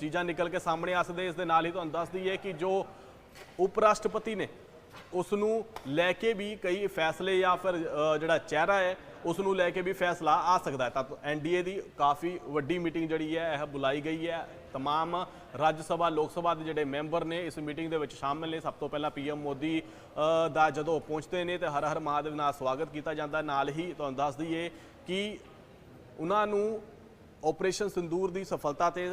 ਚੀਜ਼ਾਂ ਨਿਕਲ ਕੇ ਸਾਹਮਣੇ ਆ ਸਕਦੇ ਇਸ ਦੇ ਨਾਲ ਹੀ ਤੁਹਾਨੂੰ ਦੱਸ ਦਈਏ ਕਿ ਜੋ ਉਪ ਰਾਸ਼ਟਰਪਤੀ ਨੇ ਉਸ ਨੂੰ ਲੈ ਕੇ ਵੀ ਕਈ ਫੈਸਲੇ ਜਾਂ ਫਿਰ ਅ, ਜਿਹੜਾ ਚਿਹਰਾ ਹੈ ਉਸ ਨੂੰ ਲੈ ਕੇ ਵੀ ਫੈਸਲਾ ਆ ਸਕਦਾ ਹੈ ਤਾਂ ਐਨਡੀਏ ਦੀ ਕਾਫੀ ਵੱਡੀ ਮੀਟਿੰਗ ਜਿਹੜੀ ਹੈ ਇਹ ਬੁਲਾਈ ਗਈ ਹੈ तमाम ਰਾਜ ਸਭਾ ਲੋਕ ਸਭਾ ਦੇ ਜਿਹੜੇ ਮੈਂਬਰ ਨੇ ਇਸ ਮੀਟਿੰਗ ਦੇ ਵਿੱਚ ਸ਼ਾਮਲ ਨੇ ਸਭ ਤੋਂ ਪਹਿਲਾਂ ਪੀਐਮ ਮੋਦੀ ਅ, ਦਾ ਜਦੋਂ ਪਹੁੰਚਦੇ ਨੇ ਤੇ ਹਰ ਹਰ ਮਹਾਦੇਵ ਨਾਲ ਸਵਾਗਤ ਕੀਤਾ ਜਾਂਦਾ ਨਾਲ ਹੀ ਤੁਹਾਨੂੰ ਦੱਸ ਦਈਏ ਕਿ ਉਹਨਾਂ ਨੂੰ ਆਪਰੇਸ਼ਨ ਸਿੰਦੂਰ ਦੀ ਸਫਲਤਾ ਤੇ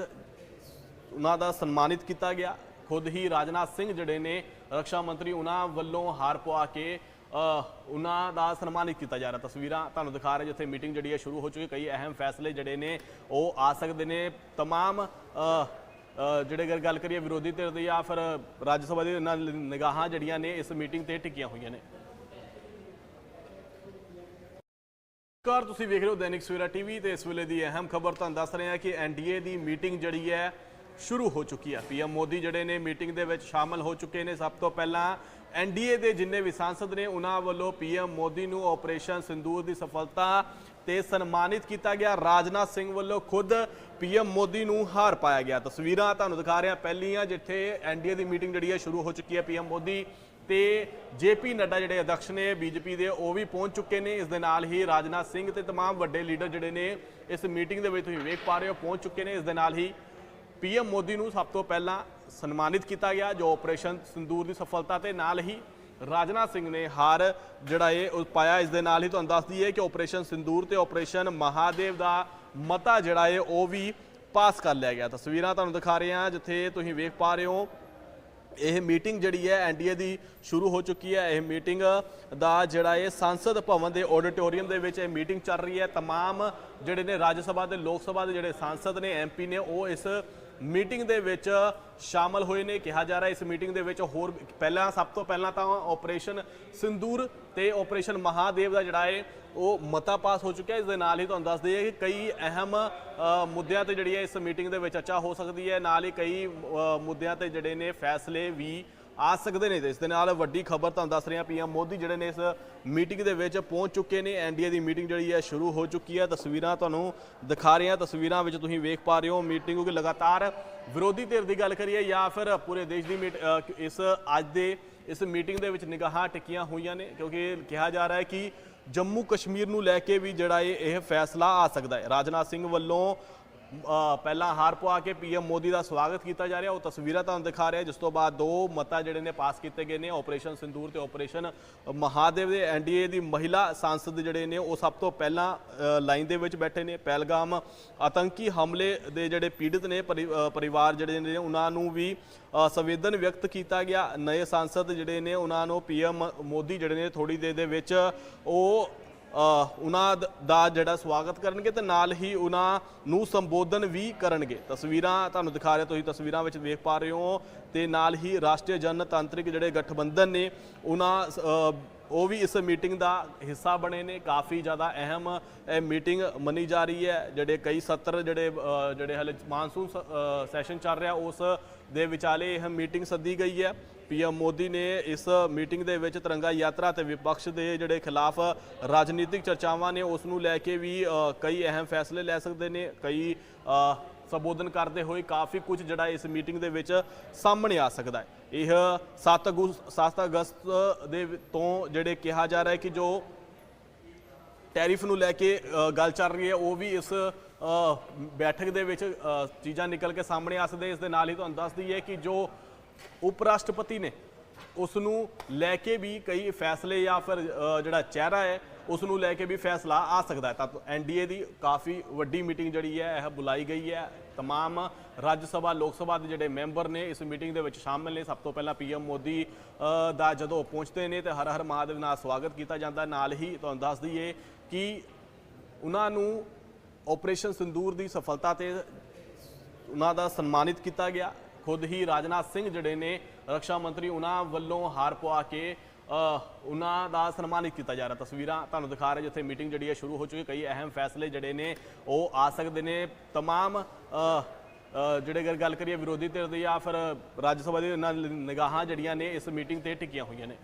ਉਹਨਾਂ ਦਾ ਸਨਮਾਨਿਤ ਕੀਤਾ ਗਿਆ ਖੁਦ ਹੀ ਰਾਜਨਾਥ ਸਿੰਘ ਜਿਹੜੇ ਨੇ ਰੱਖਿਆ ਮੰਤਰੀ ਉਹਨਾਂ ਵੱਲੋਂ ਹਾਰ ਪਵਾ ਕੇ ਅ, ਉਹਨਾਂ ਦਾ ਸਨਮਾਨਿਤ ਕੀਤਾ ਜਾ ਰਿਹਾ ਤਸਵੀਰਾਂ ਤੁਹਾਨੂੰ ਦਿਖਾ ਰਹੇ ਜਿੱਥੇ ਮੀਟਿੰਗ ਜਿਹੜੀ ਹੈ ਸ਼ੁਰੂ ਹੋ ਚੁੱਕੀ ਕਈ ਅਹਿਮ ਫੈਸਲੇ ਜਿਹੜੇ ਨੇ ਉਹ ਆ ਸਕਦੇ ਨੇ तमाम ਅ, ਅ, ਜਿਹੜੇ ਅਗਰ ਗੱਲ ਕਰੀਏ ਵਿਰੋਧੀ ਧਿਰ ਦੀ ਜਾਂ ਫਿਰ ਰਾਜ ਸਭਾ ਦੀ ਨਾਲ ਨਿਗਾਹਾਂ ਜਿਹੜੀਆਂ ਨੇ ਇਸ ਮੀਟਿੰਗ ਤੇ ਟਿਕੀਆਂ ਹੋਈਆਂ ਨੇ ਕਾਰ ਤੁਸੀਂ ਵੇਖ ਰਹੇ ਹੋ ਦੈਨਿਕ ਸਵੇਰਾ ਟੀਵੀ ਤੇ ਇਸ ਵੇਲੇ ਦੀ ਅਹਿਮ ਖਬਰ ਤੁਹਾਨੂੰ ਦੱਸ ਰਹੇ ਹਾਂ ਕਿ ਐਨਡੀਏ ਦੀ ਮੀਟਿੰਗ ਜਿਹੜੀ ਹੈ ਸ਼ੁਰੂ ਹੋ ਚੁੱਕੀ ਹੈ ਪੀਐਮ ਮੋਦੀ ਜਿਹੜੇ ਨੇ ਮੀਟਿੰਗ ਦੇ ਵਿੱਚ ਸ਼ਾਮਲ ਹੋ ਚੁੱਕੇ ਨੇ ਸਭ ਤੋਂ ਪਹਿਲਾਂ ਐਨਡੀਏ ਦੇ ਜਿੰਨੇ ਵੀ ਸਾਂਸਦ ਨੇ ਉਹਨਾਂ ਵੱਲੋਂ ਪੀਐਮ ਮੋਦੀ ਨੂੰ ਆਪਰੇਸ਼ਨ ਸਿੰਦੂਰ ਦੀ ਸਫਲਤਾ ਤੇ ਸਨਮਾਨਿਤ ਕੀਤਾ ਗਿਆ ਰਾਜਨਾਥ ਸਿੰਘ ਵੱਲੋਂ ਖੁਦ ਪੀਐਮ ਮੋਦੀ ਨੂੰ ਹਾਰ ਪਾਇਆ ਗਿਆ ਤਸਵੀਰਾਂ ਤੁਹਾਨੂੰ ਦਿਖਾ ਰਿਹਾ ਪਹਿਲੀਆਂ ਜਿੱਥੇ ਐਨਡੀਏ ਦੀ ਮੀਟਿੰਗ ਜਿਹੜੀ ਹੈ ਸ਼ੁਰੂ ਹੋ ਚੁੱਕੀ ਹੈ ਪੀਐਮ ਮੋਦੀ ਤੇ ਜੇਪੀ ਨੱਡਾ ਜਿਹੜੇ ਅਧਿਕਸ਼ ਨੇ ਬੀਜੇਪੀ ਦੇ ਉਹ ਵੀ ਪਹੁੰਚ ਚੁੱਕੇ ਨੇ ਇਸ ਦੇ ਨਾਲ ਹੀ ਰਾਜਨਾਥ ਸਿੰਘ ਤੇ तमाम ਵੱਡੇ ਲੀਡਰ ਜਿਹੜੇ ਨੇ ਇਸ ਮੀਟਿੰਗ ਦੇ ਵਿੱਚ ਤੁਸੀਂ ਵੇਖ ਪਾ ਰਹੇ ਹੋ ਪਹੁੰਚ ਚੁੱਕੇ ਨੇ ਇਸ ਦੇ ਨਾਲ ਹੀ ਪੀਐਮ ਮੋਦੀ ਨੂੰ ਸਭ ਤੋਂ ਪਹਿਲਾਂ ਸਨਮਾਨਿਤ ਕੀਤਾ ਗਿਆ ਜੋ ਆਪਰੇਸ਼ਨ ਸਿੰਦੂਰ ਦੀ ਸਫਲਤਾ ਤੇ ਨਾਲ ਹੀ ਰਾਜਨਾਥ ਸਿੰਘ ਨੇ ਹਾਰ ਜਿਹੜਾ ਇਹ ਉਹ ਪਾਇਆ ਇਸ ਦੇ ਨਾਲ ਹੀ ਤੁਹਾਨੂੰ ਦੱਸ ਦਈਏ ਕਿ ਆਪਰੇਸ਼ਨ ਸਿੰਦੂਰ ਤੇ ਆਪਰੇਸ਼ਨ ਮਹਾਦੇਵ ਦਾ ਮਤਾ ਜਿਹੜਾ ਹੈ ਉਹ ਵੀ ਪਾਸ ਕਰ ਲਿਆ ਗਿਆ ਤਸਵੀਰਾਂ ਤੁਹਾਨੂੰ ਦਿਖਾ ਰਹੇ ਹਾਂ ਜਿੱਥੇ ਤੁਸੀਂ ਵੇਖ ਪਾ ਰਹੇ ਹੋ ਇਹ ਮੀਟਿੰਗ ਜਿਹੜੀ ਹੈ ਐਨਡੀਏ ਦੀ ਸ਼ੁਰੂ ਹੋ ਚੁੱਕੀ ਹੈ ਇਹ ਮੀਟਿੰਗ ਦਾ ਜਿਹੜਾ ਇਹ ਸੰਸਦ ਭਵਨ ਦੇ ਆਡੀਟੋਰੀਅਮ ਦੇ ਵਿੱਚ ਇਹ ਮੀਟਿੰਗ ਚੱਲ ਰਹੀ ਹੈ तमाम ਜਿਹੜੇ ਨੇ ਰਾਜ ਸਭਾ ਤੇ ਲੋਕ ਸਭਾ ਦੇ ਜਿਹੜੇ ਸੰਸਦ ਨੇ ਐਮਪੀ ਨੇ ਉਹ ਇਸ ਮੀਟਿੰਗ ਦੇ ਵਿੱਚ ਸ਼ਾਮਲ ਹੋਏ ਨੇ, ਕਿਹਾ ਜਾ ਰਿਹਾ ਇਸ ਮੀਟਿੰਗ ਦੇ ਵਿੱਚ ਹੋਰ ਪਹਿਲਾਂ, ਸਭ ਤੋਂ ਪਹਿਲਾਂ ਤਾਂ ਆਪਰੇਸ਼ਨ ਸਿੰਦੂਰ ਤੇ ਆਪਰੇਸ਼ਨ ਮਹਾਦੇਵ ਦਾ ਜਿਹੜਾ ਹੈ, ਉਹ ਮਤਾ ਪਾਸ ਹੋ ਚੁੱਕਿਆ। ਇਸ ਦੇ ਨਾਲ ਹੀ ਤੁਹਾਨੂੰ ਦੱਸ ਦਈਏ ਕਿ ਕਈ ਅਹਿਮ ਮੁੱਦਿਆਂ ਤੇ ਜਿਹੜੀ ਹੈ ਇਸ ਮੀਟਿੰਗ ਦੇ ਵਿੱਚ ਚਰਚਾ ਹੋ ਸਕਦੀ ਹੈ। ਨਾਲ ਹੀ ਕਈ ਮੁੱਦਿਆਂ ਤੇ ਜਿਹੜੇ ਨੇ ਫੈਸਲੇ ਵੀ ਆ ਸਕਦੇ ਨੇ ਤੇ ਇਸ ਦੇ ਨਾਲ ਵੱਡੀ ਖਬਰ ਤੁਹਾਨੂੰ ਦੱਸ ਰਹੇ ਹਾਂ ਪੀਐਮ ਮੋਦੀ ਜਿਹੜੇ ਨੇ ਇਸ ਮੀਟਿੰਗ ਦੇ ਵਿੱਚ ਪਹੁੰਚ ਚੁੱਕੇ ਨੇ। ਐਨਡੀਏ ਦੀ ਮੀਟਿੰਗ ਜਿਹੜੀ ਹੈ ਸ਼ੁਰੂ ਹੋ ਚੁੱਕੀ ਹੈ। ਤਸਵੀਰਾਂ ਤੁਹਾਨੂੰ ਦਿਖਾ ਰਹੇ ਹਾਂ ਤਸਵੀਰਾਂ ਵਿੱਚ ਤੁਸੀਂ ਵੇਖ ਪਾ ਰਹੇ ਹੋ ਮੀਟਿੰਗ ਕਿਉਂਕਿ ਲਗਾਤਾਰ ਵਿਰੋਧੀ ਧਿਰ ਦੀ ਗੱਲ ਕਰੀਏ ਜਾਂ ਫਿਰ ਪੂਰੇ ਦੇਸ਼ ਦੀ ਮੀਟ- ਇਸ ਅੱਜ ਦੇ ਇਸ ਮੀਟਿੰਗ ਦੇ ਵਿੱਚ ਨਿਗਾਹਾਂ ਟਿਕੀਆਂ ਹੋਈਆਂ ਨੇ ਕਿਉਂਕਿ ਕਿਹਾ ਜਾ ਰਿਹਾ ਹੈ ਕਿ ਜੰਮੂ ਕਸ਼ਮੀਰ ਨੂੰ ਲੈ ਕੇ ਵੀ ਜਿਹੜਾ ਇਹ ਇਹ ਫੈਸਲਾ ਆ ਸਕਦਾ ਹੈ। ਰਾਜਨਾਥ ਸਿੰਘ ਵੱਲੋਂ ਪਹਿਲਾਂ ਹਾਰ ਪਵਾ ਕੇ ਪੀਐਮ ਮੋਦੀ ਦਾ ਸਵਾਗਤ ਕੀਤਾ ਜਾ ਰਿਹਾ। ਉਹ ਤਸਵੀਰਾਂ ਤੁਹਾਨੂੰ ਦਿਖਾ ਰਿਹਾ। ਜਿਸ ਤੋਂ ਬਾਅਦ ਦੋ ਮਤਾ ਜਿਹੜੇ ਨੇ ਪਾਸ ਕੀਤੇ ਗਏ ਨੇ ਆਪਰੇਸ਼ਨ ਸਿੰਦੂਰ ਤੇ ਆਪਰੇਸ਼ਨ ਮਹਾਦੇਵ ਦੇ ਐਨਡੀਏ ਦੀ ਮਹਿਲਾ ਸੰਸਦ ਜਿਹੜੇ ਨੇ, ਉਹ ਸਭ ਤੋਂ ਪਹਿਲਾਂ ਲਾਈਨ ਦੇ ਵਿੱਚ ਬੈਠੇ ਨੇ। ਪਹਿਲਗਾਮ ਆਤੰਕੀ ਹਮਲੇ ਦੇ ਜਿਹੜੇ ਪੀੜਤ ਨੇ, ਪਰਿ- ਪਰਿਵਾਰ ਜਿਹੜੇ ਨੇ, ਉਹਨਾਂ ਨੂੰ ਵੀ ਸੰਵੇਦਨ ਵਿਅਕਤ ਕੀਤਾ ਗਿਆ। ਨਏ ਸੰਸਦ ਜਿਹੜੇ ਨੇ, ਉਹਨਾਂ ਨੂੰ ਪੀਐਮ ਮੋਦੀ ਜਿਹੜੇ ਨੇ ਥੋੜੀ ਦੇਰ ਦੇ ਵਿੱਚ ਉਹ ਉਹਨਾਂ ਦ- ਦਾ ਜਿਹੜਾ ਸਵਾਗਤ ਕਰਨਗੇ ਤੇ ਨਾਲ ਹੀ ਉਹਨਾਂ ਨੂੰ ਸੰਬੋਧਨ ਵੀ ਕਰਨਗੇ। ਤਸਵੀਰਾਂ ਤੁਹਾਨੂੰ ਦਿਖਾ ਰਿਹਾ, ਤੁਸੀਂ ਤਸਵੀਰਾਂ ਵਿੱਚ ਵੇਖ ਪਾ ਰਹੇ ਹੋ ਤੇ ਨਾਲ ਹੀ ਰਾਸ਼ਟਰੀ ਜਨਤਾਂਤਰਿਕ ਜਿਹੜੇ ਗਠਬੰਧਨ ਨੇ, ਉਹਨਾਂ ਸ- ਉਹ ਵੀ ਇਸ ਮੀਟਿੰਗ ਦਾ ਹਿੱਸਾ ਬਣੇ ਨੇ। ਕਾਫੀ ਜ਼ਿਆਦਾ ਅਹਿਮ ਇਹ ਮੀਟਿੰਗ ਮੰਨੀ ਜਾ ਰਹੀ ਹੈ। ਜਿਹੜੇ ਕਈ ਸੱਤਰ ਜਿਹੜੇ ਜਿਹੜੇ ਹਲੇ ਮਾਨਸੂਨ ਸ- ਸੈਸ਼ਨ ਚੱਲ ਰਿਹਾ, ਉਸ ਦੇ ਵਿਚਾਲੇ ਇਹ ਮੀਟਿੰਗ ਸੱਦੀ ਗਈ ਹੈ। ਪੀਐਮ ਮੋਦੀ ਨੇ ਇਸ ਮੀਟਿੰਗ ਦੇ ਵਿੱਚ ਤਿਰੰਗਾ ਯਾਤਰਾ ਤੇ ਵਿਪਕਸ਼ ਦੇ ਜਿਹੜੇ ਖਿਲਾਫ ਰਾਜਨੀਤਿਕ ਚਰਚਾਵਾਂ ਨੇ, ਉਸ ਨੂੰ ਲੈ ਕੇ ਵੀ ਕਈ ਅਹਿਮ ਫੈਸਲੇ ਲੈ ਸਕਦੇ ਨੇ, ਕਈ ਸੰਬੋਧਨ ਕਰਦੇ ਹੋਏ ਕਾਫੀ ਕੁਝ ਜਿਹੜਾ ਇਸ ਮੀਟਿੰਗ ਦੇ ਵਿੱਚ ਸਾਹਮਣੇ ਆ ਸਕਦਾ ਹੈ। ਇਹ 7 ਅਗਸਤ 7 ਅਗਸਤ ਦੇ ਤੋਂ ਜਿਹੜੇ ਕਿਹਾ ਜਾ ਰਿਹਾ ਹੈ ਕਿ ਜੋ ਟੈਰਿਫ ਨੂੰ ਲੈ ਕੇ ਗੱਲ ਚੱਲ ਰਹੀ ਹੈ, ਉਹ ਵੀ ਇਸ ਬੈਠਕ ਦੇ ਵਿੱਚ ਚੀਜ਼ਾਂ ਨਿਕਲ ਕੇ ਸਾਹਮਣੇ ਆ ਸਕਦੇ ਇਸ ਦੇ ਨਾਲ ਹੀ ਤੁਹਾਨੂੰ ਦੱਸ ਦਈਏ ਕਿ ਜੋ ਉਪ ਰਾਸ਼ਟਰਪਤੀ ਨੇ ਉਸ ਨੂੰ ਲੈ ਕੇ ਵੀ ਕਈ ਫੈਸਲੇ ਜਾਂ ਫਿਰ ਅ, ਜਿਹੜਾ ਚਿਹਰਾ ਹੈ ਉਸ ਨੂੰ ਲੈ ਕੇ ਵੀ ਫੈਸਲਾ ਆ ਸਕਦਾ ਹੈ ਤਾਂ ਐਨਡੀਏ ਦੀ ਕਾਫੀ ਵੱਡੀ ਮੀਟਿੰਗ ਜਿਹੜੀ ਹੈ ਇਹ ਬੁਲਾਈ ਗਈ ਹੈ तमाम ਰਾਜ ਸਭਾ ਲੋਕ ਸਭਾ ਦੇ ਜਿਹੜੇ ਮੈਂਬਰ ਨੇ ਇਸ ਮੀਟਿੰਗ ਦੇ ਵਿੱਚ ਸ਼ਾਮਲ ਨੇ ਸਭ ਤੋਂ ਪਹਿਲਾਂ ਪੀਐਮ ਮੋਦੀ ਅ, ਦਾ ਜਦੋਂ ਪਹੁੰਚਦੇ ਨੇ ਤੇ ਹਰ ਹਰ ਮਹਾਦੇਵ ਨਾਲ ਸਵਾਗਤ ਕੀਤਾ ਜਾਂਦਾ ਨਾਲ ਹੀ ਤੁਹਾਨੂੰ ਦੱਸ ਦਈਏ ਕਿ ਉਹਨਾਂ ਨੂੰ ਆਪਰੇਸ਼ਨ ਸਿੰਦੂਰ ਦੀ ਸਫਲਤਾ ਤੇ ਉਹਨਾਂ ਦਾ ਸਨਮਾਨਿਤ ਕੀਤਾ ਗਿਆ ਖੁਦ ਹੀ ਰਾਜਨਾਥ ਸਿੰਘ ਜਿਹੜੇ ਨੇ ਰੱਖਿਆ ਮੰਤਰੀ ਉਹਨਾਂ ਵੱਲੋਂ ਹਾਰ ਪਵਾ ਕੇ ਅ, ਉਹਨਾਂ ਦਾ ਸਨਮਾਨਿਤ ਕੀਤਾ ਜਾ ਰਿਹਾ ਤਸਵੀਰਾਂ ਤੁਹਾਨੂੰ ਦਿਖਾ ਰਹੇ ਜਿੱਥੇ ਮੀਟਿੰਗ ਜਿਹੜੀ ਹੈ ਸ਼ੁਰੂ ਹੋ ਚੁੱਕੀ ਕਈ ਅਹਿਮ ਫੈਸਲੇ ਜਿਹੜੇ ਨੇ ਉਹ ਆ ਸਕਦੇ ਨੇ तमाम ਅ, ਅ, ਜਿਹੜੇ ਅਗਰ ਗੱਲ ਕਰੀਏ ਵਿਰੋਧੀ ਧਿਰ ਦੀ ਜਾਂ ਫਿਰ ਰਾਜ ਸਭਾ ਦੀ ਇਹਨਾਂ ਨਿਗਾਹਾਂ ਜਿਹੜੀਆਂ ਨੇ ਇਸ ਮੀਟਿੰਗ ਤੇ ਟਿਕੀਆਂ ਹੋਈਆਂ ਨੇ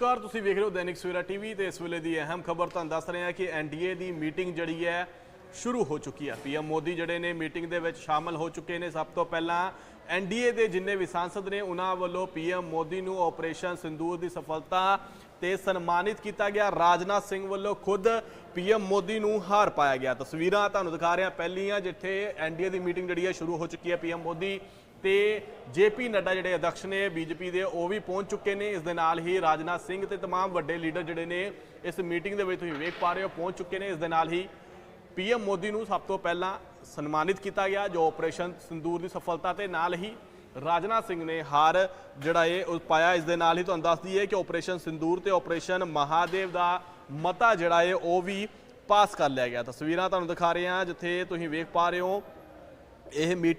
ਕਾਰ ਤੁਸੀਂ ਵੇਖ ਰਹੇ ਹੋ ਦੈਨਿਕ ਸਵੇਰਾ ਟੀਵੀ ਤੇ ਇਸ ਵੇਲੇ ਦੀ ਅਹਿਮ ਖਬਰ ਤੁਹਾਨੂੰ ਦੱਸ ਰਹੇ ਹਾਂ ਕਿ ਐਨਡੀਏ ਦੀ ਮੀਟਿੰਗ ਜਿਹੜੀ ਹੈ ਸ਼ੁਰੂ ਹੋ ਚੁੱਕੀ ਹੈ ਪੀਐਮ ਮੋਦੀ ਜਿਹੜੇ ਨੇ ਮੀਟਿੰਗ ਦੇ ਵਿੱਚ ਸ਼ਾਮਲ ਹੋ ਚੁੱਕੇ ਨੇ ਸਭ ਤੋਂ ਪਹਿਲਾਂ ਐਨਡੀਏ ਦੇ ਜਿੰਨੇ ਵੀ ਸਾਂਸਦ ਨੇ ਉਹਨਾਂ ਵੱਲੋਂ ਪੀਐਮ ਮੋਦੀ ਨੂੰ ਆਪਰੇਸ਼ਨ ਸਿੰਦੂਰ ਦੀ ਸਫਲਤਾ ਤੇ ਸਨਮਾਨਿਤ ਕੀਤਾ ਗਿਆ ਰਾਜਨਾਥ ਸਿੰਘ ਵੱਲੋਂ ਖੁਦ ਪੀਐਮ ਮੋਦੀ ਨੂੰ ਹਾਰ ਪਾਇਆ ਗਿਆ ਤਸਵੀਰਾਂ ਤੁਹਾਨੂੰ ਦਿਖਾ ਰਿਹਾ ਪਹਿਲੀਆਂ ਜਿੱਥੇ ਐਨਡੀਏ ਦੀ ਮੀਟਿੰਗ ਜਿਹੜੀ ਹੈ ਸ਼ੁਰੂ ਹੋ ਚੁੱਕੀ ਹੈ ਪੀਐਮ ਮੋਦੀ ਤੇ ਜੇਪੀ ਨੱਡਾ ਜਿਹੜੇ ਅਧਿਕਸ਼ ਨੇ ਬੀਜੇਪੀ ਦੇ ਉਹ ਵੀ ਪਹੁੰਚ ਚੁੱਕੇ ਨੇ ਇਸ ਦੇ ਨਾਲ ਹੀ ਰਾਜਨਾਥ ਸਿੰਘ ਤੇ तमाम ਵੱਡੇ ਲੀਡਰ ਜਿਹੜੇ ਨੇ ਇਸ ਮੀਟਿੰਗ ਦੇ ਵਿੱਚ ਤੁਸੀਂ ਵੇਖ ਪਾ ਰਹੇ ਹੋ ਪਹੁੰਚ ਚੁੱਕੇ ਨੇ ਇਸ ਦੇ ਨਾਲ ਹੀ ਪੀਐਮ ਮੋਦੀ ਨੂੰ ਸਭ ਤੋਂ ਪਹਿਲਾਂ ਸਨਮਾਨਿਤ ਕੀਤਾ ਗਿਆ, ਜੋ ਆਪਰੇਸ਼ਨ ਸਿੰਦੂਰ ਦੀ ਸਫਲਤਾ ਤੇ ਨਾਲ ਹੀ ਰਾਜਨਾਥ ਸਿੰਘ ਨੇ ਹਾਰ ਜਿਹੜਾ ਇਹ ਉਹ ਪਾਇਆ, ਇਸ ਦੇ ਨਾਲ ਹੀ ਤੁਹਾਨੂੰ ਦੱਸ ਦਈਏ ਕਿ ਆਪਰੇਸ਼ਨ ਸਿੰਦੂਰ ਤੇ ਆਪਰੇਸ਼ਨ ਮਹਾਦੇਵ ਦਾ ਮਤਾ ਜਿਹੜਾ ਹੈ ਉਹ ਵੀ ਪਾਸ ਕਰ ਲਿਆ ਗਿਆ। ਤਸਵੀਰਾਂ ਤੁਹਾਨੂੰ ਦਿਖਾ ਰਹੇ ਹਾਂ, ਜਿੱਥੇ ਤੁਸੀਂ ਵੇਖ ਪਾ ਰਹੇ ਹੋ, ਇਹ ਮੀਟਿੰਗ